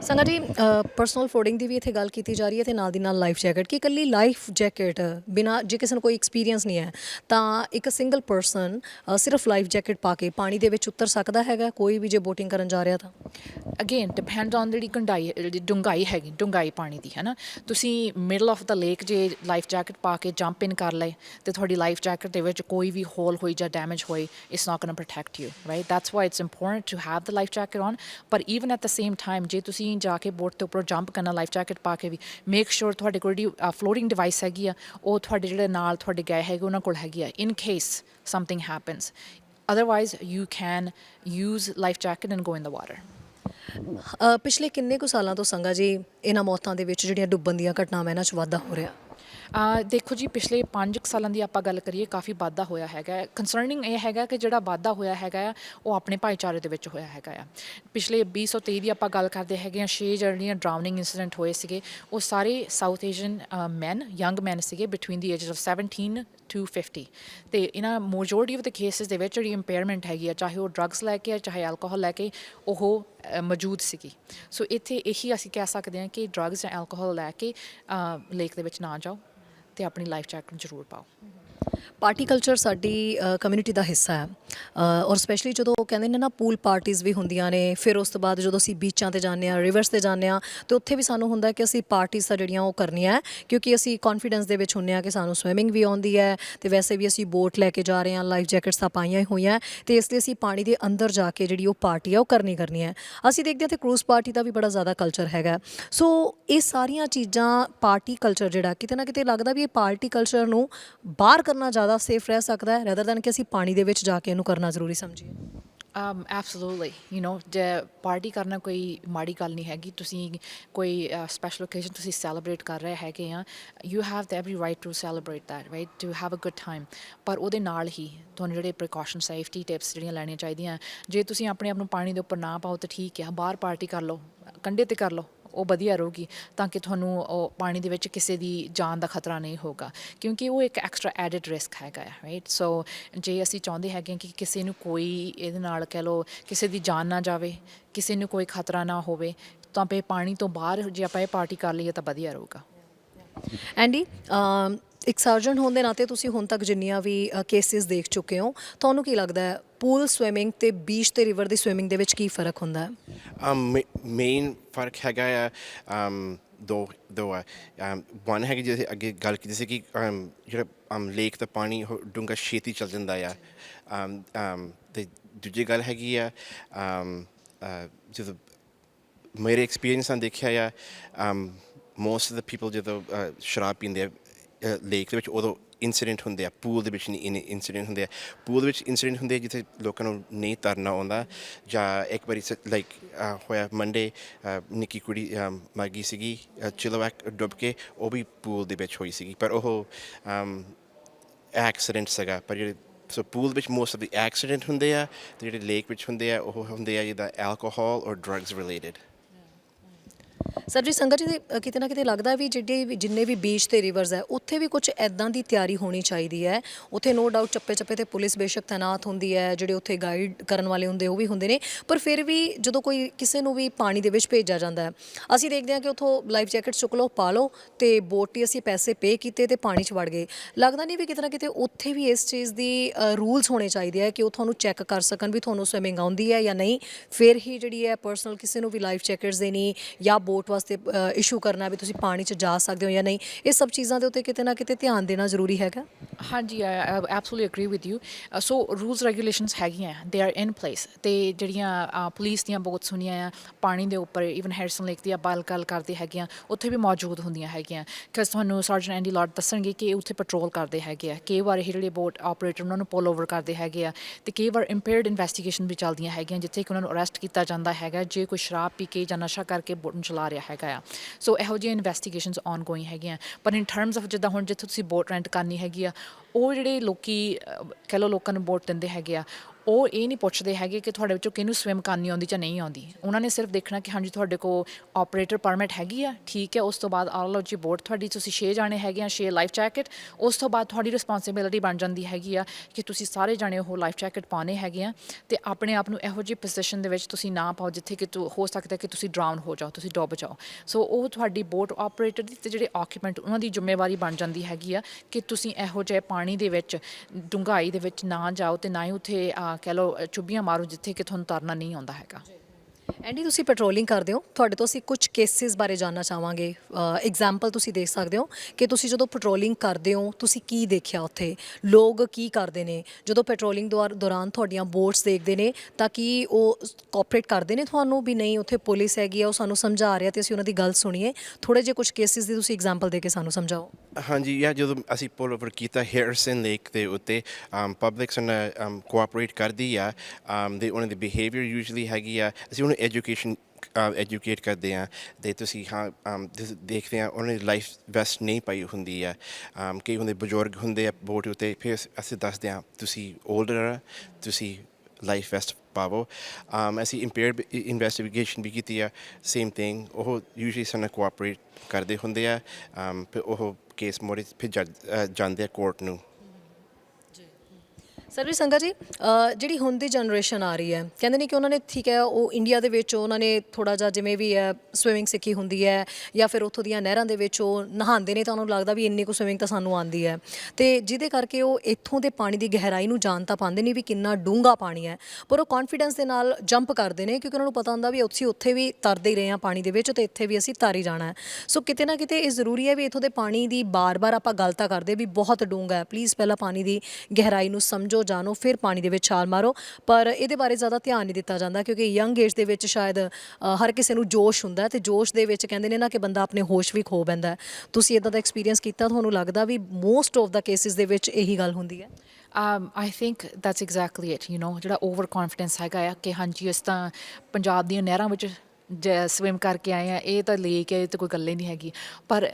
ਸੰਗਾ ਜੀ ਪਰਸਨਲ ਫੋਰਡਿੰਗ ਦੀ ਵੀ ਇੱਥੇ ਗੱਲ ਕੀਤੀ ਜਾ ਰਹੀ ਹੈ ਤੇ ਨਾਲ ਦੀ ਨਾਲ ਲਾਈਫ ਜੈਕਟ ਕਿ ਇਕੱਲੀ ਲਾਈਫ ਜੈਕਟ ਬਿਨਾ ਜੇ ਕਿਸੇ ਨੂੰ ਕੋਈ ਐਕਸਪੀਰੀਅੰਸ ਨਹੀਂ ਹੈ, ਤਾਂ ਇੱਕ ਸਿੰਗਲ ਪਰਸਨ ਸਿਰਫ ਲਾਈਫ ਜੈਕਟ ਪਾ ਕੇ ਪਾਣੀ ਦੇ ਵਿੱਚ ਉਤਰ ਸਕਦਾ ਹੈਗਾ, ਕੋਈ ਵੀ ਜੇ ਬੋਟਿੰਗ ਕਰਨ ਜਾ ਰਿਹਾ ਤਾਂ? ਅਗੇਨ ਡਿਪੈਂਡ ਔਨ ਜਿਹੜੀ ਕੰਡਾਈ, ਜਿਹੜੀ ਡੁੰਗਾਈ ਹੈਗੀ ਡੁੰਗਾਈ ਪਾਣੀ ਦੀ ਹੈ ਨਾ ਤੁਸੀਂ ਮਿਡਲ ਆਫ ਦਾ ਲੇਕ ਜੇ ਲਾਈਫ ਜੈਕਟ ਪਾ ਕੇ ਜੰਪ ਇਨ ਕਰ ਲਏ, ਤੇ ਤੁਹਾਡੀ ਲਾਈਫ ਜੈਕਟ ਦੇ ਵਿੱਚ ਕੋਈ ਵੀ ਹੋਲ ਹੋਈ ਜਾਂ ਡੈਮੇਜ ਹੋਈ it's not going protect you right that's why it's important to have the life jacket on ਪਰ even at the same time ਜੇ ਤੁਸੀਂ ਜਾ ਕੇ ਬੋਟ ਦੇ ਉੱਪਰ ਜੰਪ ਕਰਨਾ ਲਾਈਫ ਜੈਕਟ ਪਾ ਕੇ ਵੀ ਮੇਕ ਸ਼ੋਰ ਤੁਹਾਡੇ ਕੋਲ ਜਿਹੜੀ ਫਲੋਟਿੰਗ ਡਿਵਾਈਸ ਹੈਗੀ ਆ, ਉਹ ਤੁਹਾਡੇ ਜਿਹੜੇ ਨਾਲ ਤੁਹਾਡੇ ਗਏ ਹੈਗੇ, ਉਹਨਾਂ ਕੋਲ ਹੈਗੀ ਆ in case something happens otherwise you can use life jacket and go in the water. ਪਿਛਲੇ ਕਿੰਨੇ ਕੁ ਸਾਲਾਂ ਤੋਂ ਸੰਗਾ ਜੀ, ਇਹਨਾਂ ਮੌਤਾਂ ਦੇ ਵਿੱਚ ਜਿਹੜੀਆਂ ਡੁੱਬਣ ਦੀਆਂ ਘਟਨਾਵਾਂ ਇਹਨਾਂ 'ਚ ਵਾਧਾ ਹੋ ਰਿਹਾ। ਦੇਖੋ ਜੀ, ਪਿਛਲੇ 5 ਸਾਲਾਂ ਦੀ ਆਪਾਂ ਗੱਲ ਕਰੀਏ, ਕਾਫੀ ਵਾਧਾ ਹੋਇਆ ਹੈਗਾ ਕੰਸਰਨਿੰਗ ਇਹ ਹੈਗਾ ਕਿ ਜਿਹੜਾ ਵਾਧਾ ਹੋਇਆ ਹੈਗਾ ਆ ਉਹ ਆਪਣੇ ਭਾਈਚਾਰੇ ਦੇ ਵਿੱਚ ਹੋਇਆ ਹੈਗਾ ਆ ਪਿਛਲੇ 2023 ਦੀ ਆਪਾਂ ਗੱਲ ਕਰਦੇ ਹੈਗੇ ਆ ਛੇ ਜਿਹੜੀਆਂ ਡਰਾਊਨਿੰਗ ਇਨਸੀਡੈਂਟ ਹੋਏ ਸੀਗੇ, ਉਹ ਸਾਰੇ south Asian man young man ਸੀਗੇ between the ages of 17 to 50 ਤੇ ਇਹਨਾਂ ਮੈਜੋਰਟੀ ਆਫ ਦ ਕੇਸਿਸ ਦੇ ਵਿੱਚ ਜਿਹੜੀ ਇੰਪੇਅਰਮੈਂਟ ਹੈਗੀ ਆ, ਚਾਹੇ ਉਹ ਡਰੱਗਸ ਲੈ ਕੇ ਆ, ਚਾਹੇ ਐਲਕੋਹਲ ਲੈ ਕੇ, ਉਹ ਮੌਜੂਦ ਸੀਗੀ। ਸੋ ਇੱਥੇ ਇਹੀ ਅਸੀਂ ਕਹਿ ਸਕਦੇ ਹਾਂ ਕਿ ਡਰੱਗਸ ਜਾਂ ਐਲਕੋਹਲ ਲੈ ਕੇ ਲੇਕ ਦੇ ਵਿੱਚ ਨਾ ਜਾਓ। ਤੇ ਆਪਣੀ ਲਾਈਫ ਜੈਕਟ ਜ਼ਰੂਰ ਪਾਓ। ਪਾਰਟੀ ਕਲਚਰ ਸਾਡੀ ਕਮਿਊਨਿਟੀ ਦਾ ਹਿੱਸਾ ਹੈ। ਔਰ ਸਪੈਸ਼ਲੀ ਜਦੋਂ ਕਹਿੰਦੇ ਨੇ ਨਾ ਪੂਲ ਪਾਰਟੀਆਂ ਵੀ ਹੁੰਦੀਆਂ ਨੇ ਫਿਰ ਉਸ ਤੋਂ ਬਾਅਦ ਜਦੋਂ ਅਸੀਂ ਬੀਚਾਂ ਤੇ ਜਾਂਦੇ ਆ ਰਿਵਰਸ ਤੇ ਜਾਂਦੇ ਆ ਤੇ ਉੱਥੇ ਵੀ ਸਾਨੂੰ ਹੁੰਦਾ ਕਿ ਅਸੀਂ ਪਾਰਟੀਆਂ ਤਾਂ ਜਿਹੜੀਆਂ ਉਹ ਕਰਨੀਆਂ ਹੈ, ਕਿਉਂਕਿ ਅਸੀਂ ਕੌਨਫੀਡੈਂਸ ਦੇ ਵਿੱਚ ਹੁੰਨੇ ਆ ਕਿ ਸਾਨੂੰ ਸਵਿਮਿੰਗ ਵੀ ਆਉਂਦੀ ਹੈ ਤੇ ਵੈਸੇ ਵੀ ਅਸੀਂ ਬੋਟ ਲੈ ਕੇ ਜਾ ਰਹੇ ਹਾਂ ਲਾਈਫ ਜੈਕਟਸ ਤਾਂ ਪਾਈਆਂ ਹੋਈਆਂ ਤੇ ਇਸ ਲਈ ਅਸੀਂ ਪਾਣੀ ਦੇ ਅੰਦਰ ਜਾ ਕੇ ਜਿਹੜੀ ਉਹ ਪਾਰਟੀ ਆ ਉਹ ਕਰਨੀ ਕਰਨੀ ਹੈ। ਅਸੀਂ ਦੇਖਦੇ ਹਾਂ ਤੇ ਕਰੂਜ਼ ਪਾਰਟੀ ਦਾ ਵੀ ਬੜਾ ਜ਼ਿਆਦਾ ਕਲਚਰ ਹੈਗਾ ਸੋ ਇਹ ਸਾਰੀਆਂ ਚੀਜ਼ਾਂ ਪਾਰਟੀ ਕਲਚਰ ਜਿਹੜਾ ਕਿਤੇ ਨਾ ਕਿਤੇ ਲੱਗਦਾ ਵੀ ਇਹ ਪਾਰਟੀ ਕਲਚਰ ਨੂੰ ਬਾਹਰ ਕਰਨਾ ਜ਼ਿਆਦਾ ਸੇਫ ਰਹਿ ਸਕਦਾ ਹੈ ਰਦਰ ਦੈਨ ਕਿ ਅਸੀਂ ਪਾਣੀ ਦੇ ਵਿੱਚ ਜਾ ਕੇ ਇਹਨੂੰ ਕਰਨਾ ਜ਼ਰੂਰੀ ਸਮਝੀਏ। Um absolutely. You know, ਜੇ ਪਾਰਟੀ ਕਰਨਾ ਕੋਈ ਮਾੜੀ ਗੱਲ ਨਹੀਂ ਹੈਗੀ, ਤੁਸੀਂ ਕੋਈ ਸਪੈਸ਼ਲ ਓਕੇਜ਼ਨ ਤੁਸੀਂ ਸੈਲੀਬ੍ਰੇਟ ਕਰ ਰਹੇ ਹੈਗੇ ਆ you have the every right to celebrate that right to have a good time ਪਰ ਉਹਦੇ ਨਾਲ ਹੀ ਤੁਹਾਨੂੰ ਜਿਹੜੇ ਪ੍ਰੀਕਾਸ਼ਨ ਸੇਫਟੀ ਟਿਪਸ ਜਿਹੜੀਆਂ ਲੈਣੀਆਂ ਚਾਹੀਦੀਆਂ, ਜੇ ਤੁਸੀਂ ਆਪਣੇ ਆਪ ਨੂੰ ਪਾਣੀ ਦੇ ਉੱਪਰ ਨਾ ਪਾਓ ਤਾਂ ਠੀਕ ਹੈ, ਬਾਹਰ ਪਾਰਟੀ ਕਰ ਲਓ, ਕੰਢੇ ਤੇ ਕਰ ਲਓ। ਉਹ ਵਧੀਆ ਰਹੂਗੀ, ਤਾਂ ਕਿ ਤੁਹਾਨੂੰ ਉਹ ਪਾਣੀ ਦੇ ਵਿੱਚ ਕਿਸੇ ਦੀ ਜਾਨ ਦਾ ਖਤਰਾ ਨਹੀਂ ਹੋਗਾ ਕਿਉਂਕਿ ਉਹ ਇੱਕ ਐਕਸਟਰਾ ਐਡਿਡ ਰਿਸਕ ਹੈਗਾ ਰਾਈਟ ਸੋ ਜੇ ਅਸੀਂ ਚਾਹੁੰਦੇ ਹੈਗੇ ਕਿ ਕਿਸੇ ਨੂੰ ਕੋਈ ਇਹਦੇ ਨਾਲ ਕਹਿ ਲਓ, ਕਿਸੇ ਦੀ ਜਾਨ ਨਾ ਜਾਵੇ, ਕਿਸੇ ਨੂੰ ਕੋਈ ਖਤਰਾ ਨਾ ਹੋਵੇ, ਤਾਂ ਪੇ ਪਾਣੀ ਤੋਂ ਬਾਹਰ ਜੇ ਆਪਾਂ ਇਹ ਪਾਰਟੀ ਕਰ ਲਈਏ ਤਾਂ ਵਧੀਆ ਰਹੂਗਾ। ਐਂਡੀ ਇੱਕ ਸਰਜਨ ਹੋਣ ਦੇ ਨਾਤੇ ਤੁਸੀਂ ਹੁਣ ਤੱਕ ਜਿੰਨੀਆਂ ਵੀ ਕੇਸਿਸ ਦੇਖ ਚੁੱਕੇ ਹੋ ਤੁਹਾਨੂੰ ਕੀ ਲੱਗਦਾ ਹੈ ਪੂਲ ਸਵਿਮਿੰਗ ਤੇ ਬੀਚ ਤੇ ਰਿਵਰ ਦੀ ਸਵਿਮਿੰਗ ਦੇ ਵਿੱਚ ਕੀ ਫ਼ਰਕ ਹੁੰਦਾ ਹੈ? ਮੇਨ ਫ਼ਰਕ ਹੈਗਾ ਆ ਦੋ ਦੋ ਆ um, one ਹੈਗੀ ਜਿਵੇਂ ਅੱਗੇ ਗੱਲ ਕੀਤੀ ਸੀ ਕਿ ਜਿਹੜਾ ਲੇਕ ਦਾ ਪਾਣੀ ਉਹ ਡੂੰਘਾ ਛੇਤੀ ਚੱਲ ਜਾਂਦਾ ਆ। um, ਤੇ ਦੂਜੀ ਗੱਲ ਹੈਗੀ ਆ ਜਦੋਂ ਮੇਰੇ ਐਕਸਪੀਰੀਅੰਸ ਨਾਲ ਦੇਖਿਆ ਆ ਮੋਸਟ ਆਫ ਦ ਪੀਪਲ ਜਦੋਂ ਸ਼ਰਾਬ ਪੀਂਦੇ ਆ ਲੇਕ ਦੇ ਵਿੱਚ ਉਦੋਂ ਇਨਸੀਡੈਂਟ ਹੁੰਦੇ ਆ ਪੂਲ ਦੇ ਵਿੱਚ ਨਹੀਂ ਇਨਸੀਡੈਂਟ ਹੁੰਦੇ ਆ। ਪੂਲ ਦੇ ਵਿੱਚ ਇਨਸੀਡੈਂਟ ਹੁੰਦੇ ਆ ਜਿੱਥੇ ਲੋਕਾਂ ਨੂੰ ਨਹੀਂ ਤਰਨਾ ਆਉਂਦਾ ਜਾਂ ਇੱਕ ਵਾਰੀ ਲਾਈਕ ਹੋਇਆ ਮੰਡੇ ਨਿੱਕੀ ਕੁੜੀ ਅਹ, ਮਰ ਗਈ ਸੀਗੀ ਚਿਲਵੈਕ ਡੁੱਬ ਕੇ ਉਹ ਵੀ ਪੂਲ ਦੇ ਵਿੱਚ ਹੋਈ ਸੀਗੀ। ਪਰ ਉਹ ਐਕਸੀਡੈਂਟ ਸੀਗਾ। ਪਰ ਜਿਹੜੇ ਸੋ ਪੂਲ ਵਿੱਚ ਮੋਸਟ ਆਫ ਦੀ ਐਕਸੀਡੈਂਟ ਹੁੰਦੇ ਆ ਤੇ ਜਿਹੜੇ ਲੇਕ ਵਿੱਚ ਹੁੰਦੇ ਆ ਉਹ ਹੁੰਦੇ ਆ ਜਿੱਦਾਂ ਐਲਕੋਹਲ ਔਰ ਡਰੱਗਸ ਰਿਲੇਟਡ ਸਰ ਜੀ ਸੰਗਤ ਜੀ ਦੇ, ਕਿਤੇ ਨਾ ਕਿਤੇ ਲੱਗਦਾ ਵੀ ਜਿਹੜੇ ਵੀ ਜਿੰਨੇ ਵੀ ਬੀਚ ਤੇ ਰਿਵਰਸ ਹੈ ਉੱਥੇ ਵੀ ਕੁਝ ਐਦਾਂ ਦੀ ਤਿਆਰੀ ਹੋਣੀ ਚਾਹੀਦੀ ਹੈ। ਉੱਥੇ ਨੋ ਡਾਊਟ ਚੱਪੇ ਚੱਪੇ ਤੇ ਪੁਲਿਸ ਬੇਸ਼ੱਕ ਤੈਨਾਤ ਹੁੰਦੀ ਹੈ ਜਿਹੜੇ ਉੱਥੇ ਗਾਈਡ ਕਰਨ ਵਾਲੇ ਹੁੰਦੇ ਉਹ ਵੀ ਹੁੰਦੇ ਨੇ। ਪਰ ਫਿਰ ਵੀ ਜਦੋਂ ਕੋਈ ਕਿਸੇ ਨੂੰ ਵੀ ਪਾਣੀ ਦੇ ਵਿੱਚ ਭੇਜਿਆ ਜਾਂਦਾ ਹੈ ਅਸੀਂ ਦੇਖਦੇ ਹਾਂ ਕਿ ਉੱਥੋਂ ਲਾਈਫ ਜੈਕਟ ਚੁੱਕ ਲਓ ਪਾ ਲਓ ਤੇ ਬੋਟ 'ਤੇ ਅਸੀਂ ਪੈਸੇ ਪੇ ਕੀਤੇ ਤੇ ਪਾਣੀ 'ਚ ਵੜ ਗਏ। ਲੱਗਦਾ ਨਹੀਂ ਵੀ ਕਿਤੇ ਨਾ ਕਿਤੇ ਉੱਥੇ ਵੀ ਇਸ ਚੀਜ਼ ਦੀ ਰੂਲਸ ਹੋਣੇ ਚਾਹੀਦੇ ਹੈ ਕਿ ਉਹ ਤੁਹਾਨੂੰ ਚੈੱਕ ਕਰ ਸਕਣ ਵੀ ਤੁਹਾਨੂੰ ਸਵਿਮਿੰਗ ਆਉਂਦੀ ਹੈ ਜਾਂ ਨਹੀਂ। ਫਿਰ ਹੀ ਜਿਹੜੀ ਹੈ ਪਰਸਨਲ ਕਿਸੇ ਨੂੰ ਵੀ ਲਾਈਫ ਜੈਕਟਸ ਦੇਣੀ ਜਾਂ ਬੋਟ ਵਾਸਤੇ ਵਾਸਤੇ ਇਸ਼ੂ ਕਰਨਾ ਵੀ ਤੁਸੀਂ ਪਾਣੀ 'ਚ ਜਾ ਸਕਦੇ ਹੋ ਜਾਂ ਨਹੀਂ, ਇਹ ਸਭ ਚੀਜ਼ਾਂ ਦੇ ਉੱਤੇ ਕਿਤੇ ਨਾ ਕਿਤੇ ਧਿਆਨ ਦੇਣਾ ਜ਼ਰੂਰੀ ਹੈਗਾ। ਹਾਂਜੀ I absolutely agree with you so rules regulations ਹੈਗੀਆਂ ਦੇ ਆਰ ਇਨ ਪਲੇਸ ਤੇ ਜਿਹੜੀਆਂ ਪੁਲਿਸ ਦੀਆਂ ਬਹੁਤ ਸੁਣੀਆਂ ਆ, ਪਾਣੀ ਦੇ ਉੱਪਰ ਇਵਨ ਹੈਰਸਨ ਲੇਕ ਦੀ ਆਪਾਂ ਗੱਲ ਕਰਦੇ ਹੈਗੀਆਂ ਉੱਥੇ ਵੀ ਮੌਜੂਦ ਹੁੰਦੀਆਂ ਹੈਗੀਆਂ। ਕਿ ਤੁਹਾਨੂੰ ਸਰਜਨ ਐਂਡੀ ਲਾਰਡ ਦੱਸਣਗੇ ਕਿ ਉੱਥੇ ਪੈਟਰੋਲ ਕਰਦੇ ਹੈਗੇ ਆ। ਕਈ ਵਾਰ ਇਹ ਜਿਹੜੇ ਬੋਟ ਆਪਰੇਟਰ ਉਹਨਾਂ ਨੂੰ ਪੁੱਲ ਓਵਰ ਕਰਦੇ ਹੈਗੇ ਆ। ਤੇ ਕਈ ਵਾਰ ਇੰਪੇਅਰਡ ਇਨਵੈਸਟੀਗੇਸ਼ਨ ਵੀ ਚੱਲਦੀਆਂ ਹੈਗੀਆਂ, ਜਿੱਥੇ ਕਿ ਉਹਨਾਂ ਨੂੰ ਅਰੈਸਟ ਕੀਤਾ ਜਾਂਦਾ ਹੈਗਾ, ਜੇ ਕੋਈ ਸ਼ਰਾਬ ਪੀ ਕੇ ਜਾਂ ਨਸ਼ਾ ਕਰਕੇ ਬੋਟ ਨੂੰ ਚਲਾ ਰਿਹਾ ਹੈਗਾ ਆ। ਸੋ ਇਹੋ ਜਿਹੀਆਂ ਇਨਵੈਸਟੀਗੇਸ਼ਨਸ ਆਨਗੋਇੰਗ ਹੈਗੀਆਂ। ਪਰ ਇਨ ਟਰਮਸ ਆਫ ਜਿੱਦਾਂ ਹੁਣ ਜਿੱਥੇ ਤੁਸੀਂ ਬੋਟ ਰੈਂਟ ਕਰਨੀ ਹੈਗੀ ਆ ਉਹ ਜਿਹੜੇ ਲੋਕੀ ਅਹ, ਕਹਿ ਲਓ ਲੋਕਾਂ ਨੂੰ ਬੋਟ ਦਿੰਦੇ ਹੈਗੇ ਆ ਉਹ ਇਹ ਨਹੀਂ ਪੁੱਛਦੇ ਹੈਗੇ ਕਿ ਤੁਹਾਡੇ ਵਿੱਚੋਂ ਕਿਹਨੂੰ ਸਵਿਮ ਕਰਨੀ ਆਉਂਦੀ ਜਾਂ ਨਹੀਂ ਆਉਂਦੀ। ਉਹਨਾਂ ਨੇ ਸਿਰਫ ਦੇਖਣਾ ਕਿ ਹਾਂਜੀ ਤੁਹਾਡੇ ਕੋਲ ਆਪਰੇਟਰ ਪਰਮਿਟ ਹੈਗੀ ਆ, ਠੀਕ ਹੈ, ਉਸ ਤੋਂ ਬਾਅਦ ਆਲ ਆਊਟ ਬੋਟ ਤੁਹਾਡੀ, ਤੁਸੀਂ 6 ਜਾਣੇ ਹੈਗੇ ਆ 6 ਲਾਈਫ ਜੈਕਟ ਉਸ ਤੋਂ ਬਾਅਦ ਤੁਹਾਡੀ ਰਿਸਪੌਂਸਿਬਿਲਿਟੀ ਬਣ ਜਾਂਦੀ ਹੈਗੀ ਆ ਕਿ ਤੁਸੀਂ ਸਾਰੇ ਜਾਣੇ ਉਹ ਲਾਈਫ ਜੈਕਟ ਪਾਉਣੇ ਹੈਗੇ ਆ ਤੇ ਆਪਣੇ ਆਪ ਨੂੰ ਇਹੋ ਜਿਹੀ ਪੋਜੀਸ਼ਨ ਦੇ ਵਿੱਚ ਤੁਸੀਂ ਨਾ ਪਾਓ ਜਿੱਥੇ ਕਿ ਤੁ- ਹੋ ਸਕਦਾ ਕਿ ਤੁਸੀਂ ਡਰਾਊਨ ਹੋ ਜਾਓ, ਤੁਸੀਂ ਡੁੱਬ ਜਾਓ। ਸੋ ਉਹ ਤੁਹਾਡੀ ਬੋਟ ਆਪਰੇਟਰ ਦੀ ਤੇ ਜਿਹੜੇ ਆਕੂਪੈਂਟ ਉਹਨਾਂ ਦੀ ਜ਼ਿੰਮੇਵਾਰੀ ਬਣ ਜਾਂਦੀ ਹੈਗੀ ਆ ਕਿ ਤੁਸੀਂ ਇਹੋ ਜਿਹੇ ਪਾਣੀ ਦੇ ਵਿੱਚ ਡੁੰਗਾਈ ਦੇ ਵਿੱਚ ਨਾ ਜਾਓ ਤੇ ਨਾ ਹੀ ਉੱਥੇ ਕਹਿ ਲਓ ਚੁੱਭੀਆਂ ਮਾਰੋ ਜਿੱਥੇ ਕਿ ਤੁਹਾਨੂੰ ਤਰਨਾ ਨਹੀਂ ਆਉਂਦਾ ਹੈਗਾ। ਐਂਡੀ, ਤੁਸੀਂ ਪੈਟਰੋਲਿੰਗ ਕਰਦੇ ਹੋ। ਤੁਹਾਡੇ ਤੋਂ ਅਸੀਂ ਕੁਝ ਕੇਸਿਸ ਬਾਰੇ ਜਾਨਣਾ ਚਾਹਾਂਗੇ। ਐਗਜ਼ਾਮਪਲ ਤੁਸੀਂ ਦੇਖ ਸਕਦੇ ਹੋ ਕਿ ਤੁਸੀਂ ਜਦੋਂ ਪੈਟਰੋਲਿੰਗ ਕਰਦੇ ਹੋ, ਤੁਸੀਂ ਕੀ ਦੇਖਿਆ ਉੱਥੇ? ਲੋਕ ਕੀ ਕਰਦੇ ਨੇ? ਜਦੋਂ ਪੈਟਰੋਲਿੰਗ ਦੌਰ- ਦੌਰਾਨ ਤੁਹਾਡੀਆਂ ਬੋਟਸ ਦੇਖਦੇ ਨੇ, ਤਾਂ ਕਿ ਉਹ ਕੋਆਪਰੇਟ ਕਰਦੇ ਨੇ ਤੁਹਾਨੂੰ ਵੀ ਨਹੀਂ, ਉੱਥੇ ਪੁਲਿਸ ਹੈਗੀ ਆ, ਉਹ ਸਾਨੂੰ ਸਮਝਾ ਰਿਹਾ ਤੇ ਅਸੀਂ ਉਹਨਾਂ ਦੀ ਗੱਲ ਸੁਣੀਏ? ਥੋੜੇ ਜਿਹੇ ਕੁਝ ਕੇਸਿਸ ਦੀ ਤੁਸੀਂ ਐਗਜ਼ਾਮਪਲ ਦੇ ਕੇ ਸਾਨੂੰ ਸਮਝਾਓ। ਹਾਂਜੀ, ਯਾ ਜਦੋਂ ਅਸੀਂ ਪੁਲ ਓਵਰ ਕੀਤਾ ਹੈਰਸਨ ਲੇਕ ਦੇ ਉੱਤੇ ਪਬਲਿਕ ਨਾਲ ਕੋਆਪਰੇਟ ਕਰਦੀ ਆ um, ਦੇ ਉਹਨਾਂ ਦੀ ਬਿਹੇਵੀਅਰ ਯੂਜੂਅਲੀ ਹੈਗੀ ਆ, ਅਸੀਂ ਉਹਨੂੰ ਐਜੂਕੇਸ਼ਨ ਐਜੂਕੇਟ uh, ਕਰਦੇ ਆ ਤੇ ਤੁਸੀਂ ਹਾਂ um, ਤੁਸੀਂ ਦੇਖਦੇ ਆ ਉਹਨਾਂ ਦੀ ਲਾਈਫ ਵੈਸਟ ਨਹੀਂ ਪਾਈ ਹੁੰਦੀ ਆ। Um, ਕਈ ਹੁੰਦੇ ਬਜ਼ੁਰਗ ਹੁੰਦੇ ਆ ਬੋਟ ਉੱਤੇ ਫਿਰ ਅਸੀਂ ਦੱਸਦੇ ਆ ਤੁਸੀਂ 올ਡਰ ਆ ਤੁਸੀਂ ਲਾਈਫ ਵੈਸਟ ਪਾਵੋ। Um, ਅਸੀਂ ਇੰਪੇਅਰਡ ਇਨਵੈਸਟੀਗੇਸ਼ਨ ਵੀ ਕੀਤੀ ਆ ਸੇਮ ਥਿੰਗ ਉਹ ਯੂਜੂਅਲੀ ਸਾਨੂੰ ਕੋਆਪਰੇਟ ਕਰਦੇ ਹੁੰਦੇ ਆ। Um, ਫਿਰ ਉਹ ਕੇਸ ਮੋੜੇ ਫਿਰ ਜੱਜ- ਅ, ਜਾਂਦੇ ਆ ਕੋਰਟ ਨੂੰ। ਸਰਵੀ ਸੰਗਾ ਜੀ ਅ, ਜਿਹੜੀ ਹੁਣ ਦੀ ਜਨਰੇਸ਼ਨ ਆ ਰਹੀ ਹੈ ਕਹਿੰਦੇ ਨੇ ਕਿ ਉਹਨਾਂ ਨੇ ਠੀਕ ਹੈ ਉਹ ਇੰਡੀਆ ਦੇ ਵਿੱਚ ਉਹਨਾਂ ਨੇ ਥੋੜਾ ਜਿਹਾ ਜਿਵੇਂ ਵੀ ਹੈ ਸਵਿਮਿੰਗ ਸਿੱਖੀ ਹੁੰਦੀ ਹੈ ਜਾਂ ਫਿਰ ਉੱਥੋਂ ਦੀਆਂ ਨਹਿਰਾਂ ਦੇ ਵਿੱਚ ਉਹ ਨਹਾਉਂਦੇ ਨੇ ਤਾਂ ਉਹਨਾਂ ਨੂੰ ਲੱਗਦਾ ਵੀ ਇੰਨੀ ਕੁ ਸਵਿਮਿੰਗ ਤਾਂ ਸਾਨੂੰ ਆਉਂਦੀ ਹੈ। ਤੇ ਜਿਹਦੇ ਕਰਕੇ ਉਹ ਇੱਥੋਂ ਦੇ ਪਾਣੀ ਦੀ ਗਹਿਰਾਈ ਨੂੰ ਜਾਣ ਤਾਂ ਪਾਉਂਦੇ ਨਹੀਂ ਵੀ ਕਿੰਨਾ ਡੂੰਘਾ ਪਾਣੀ ਹੈ ਪਰ ਉਹ ਕੌਨਫੀਡੈਂਸ ਦੇ ਨਾਲ ਜੰਪ ਕਰਦੇ ਨੇ ਕਿਉਂਕਿ ਉਹਨਾਂ ਨੂੰ ਪਤਾ ਹੁੰਦਾ ਵੀ ਅਸੀਂ ਉੱਥੇ ਵੀ ਤਰਦੇ ਹੀ ਰਹੇ ਹਾਂ ਪਾਣੀ ਦੇ ਵਿੱਚ ਤੇ ਇੱਥੇ ਵੀ ਅਸੀਂ ਤਰ ਹੀ ਜਾਣਾ ਹੈ। ਸੋ ਕਿਤੇ ਨਾ ਕਿਤੇ ਇਹ ਜ਼ਰੂਰੀ ਹੈ ਵੀ ਇੱਥੋਂ ਦੇ ਪਾਣੀ ਦੀ ਬਾਰ-ਬਾਰ ਆਪਾਂ ਗੱਲ ਤਾਂ ਕਰਦੇ ਵੀ ਬਹੁਤ ਡੂੰਘਾ ਹੈ। ਪਲੀਜ਼ ਪਹਿਲਾਂ ਪਾਣੀ ਦੀ ਗਹਿਰਾਈ ਨੂੰ ਸਮਝੋ ਜਾਣੋ ਫਿਰ ਪਾਣੀ ਦੇ ਵਿੱਚ ਛਾਲ ਮਾਰੋ। ਪਰ ਇਹਦੇ ਬਾਰੇ ਜ਼ਿਆਦਾ ਧਿਆਨ ਨਹੀਂ ਦਿੱਤਾ ਜਾਂਦਾ ਕਿਉਂਕਿ ਯੰਗ ਏਜ ਦੇ ਵਿੱਚ ਸ਼ਾਇਦ ਹਰ ਕਿਸੇ ਨੂੰ ਜੋਸ਼ ਹੁੰਦਾ ਹੈ ਤੇ ਜੋਸ਼ ਦੇ ਵਿੱਚ ਕਹਿੰਦੇ ਨੇ ਨਾ ਕਿ ਬੰਦਾ ਆਪਣੇ ਹੋਸ਼ ਵੀ ਖੋ ਬੈਂਦਾ ਤੁਸੀਂ ਇਦਾਂ ਦਾ ਐਕਸਪੀਰੀਅੰਸ ਕੀਤਾ, ਤੁਹਾਨੂੰ ਲੱਗਦਾ ਵੀ ਮੋਸਟ ਆਫ ਦਾ ਕੇਸਿਸ ਦੇ ਵਿੱਚ ਇਹੀ ਗੱਲ ਹੁੰਦੀ ਹੈ? Um i think that's exactly it, you know, ਜਿਹੜਾ ਓਵਰ ਕੌਨਫੀਡੈਂਸ ਹੈਗਾ ਆ ਕਿ ਹਾਂਜੀ, ਇਸ ਤਾਂ ਪੰਜਾਬ ਦੀਆਂ ਨਹਿਰਾਂ ਵਿੱਚ ਸਵਿਮ ਕਰਕੇ ਆਏ ਆ, ਇਹ ਤਾਂ ਲੇਕ ਹੈ, ਇਹ ਤਾਂ ਕੋਈ ਗੱਲ ਹੀ ਨਹੀਂ ਹੈਗੀ। ਪਰ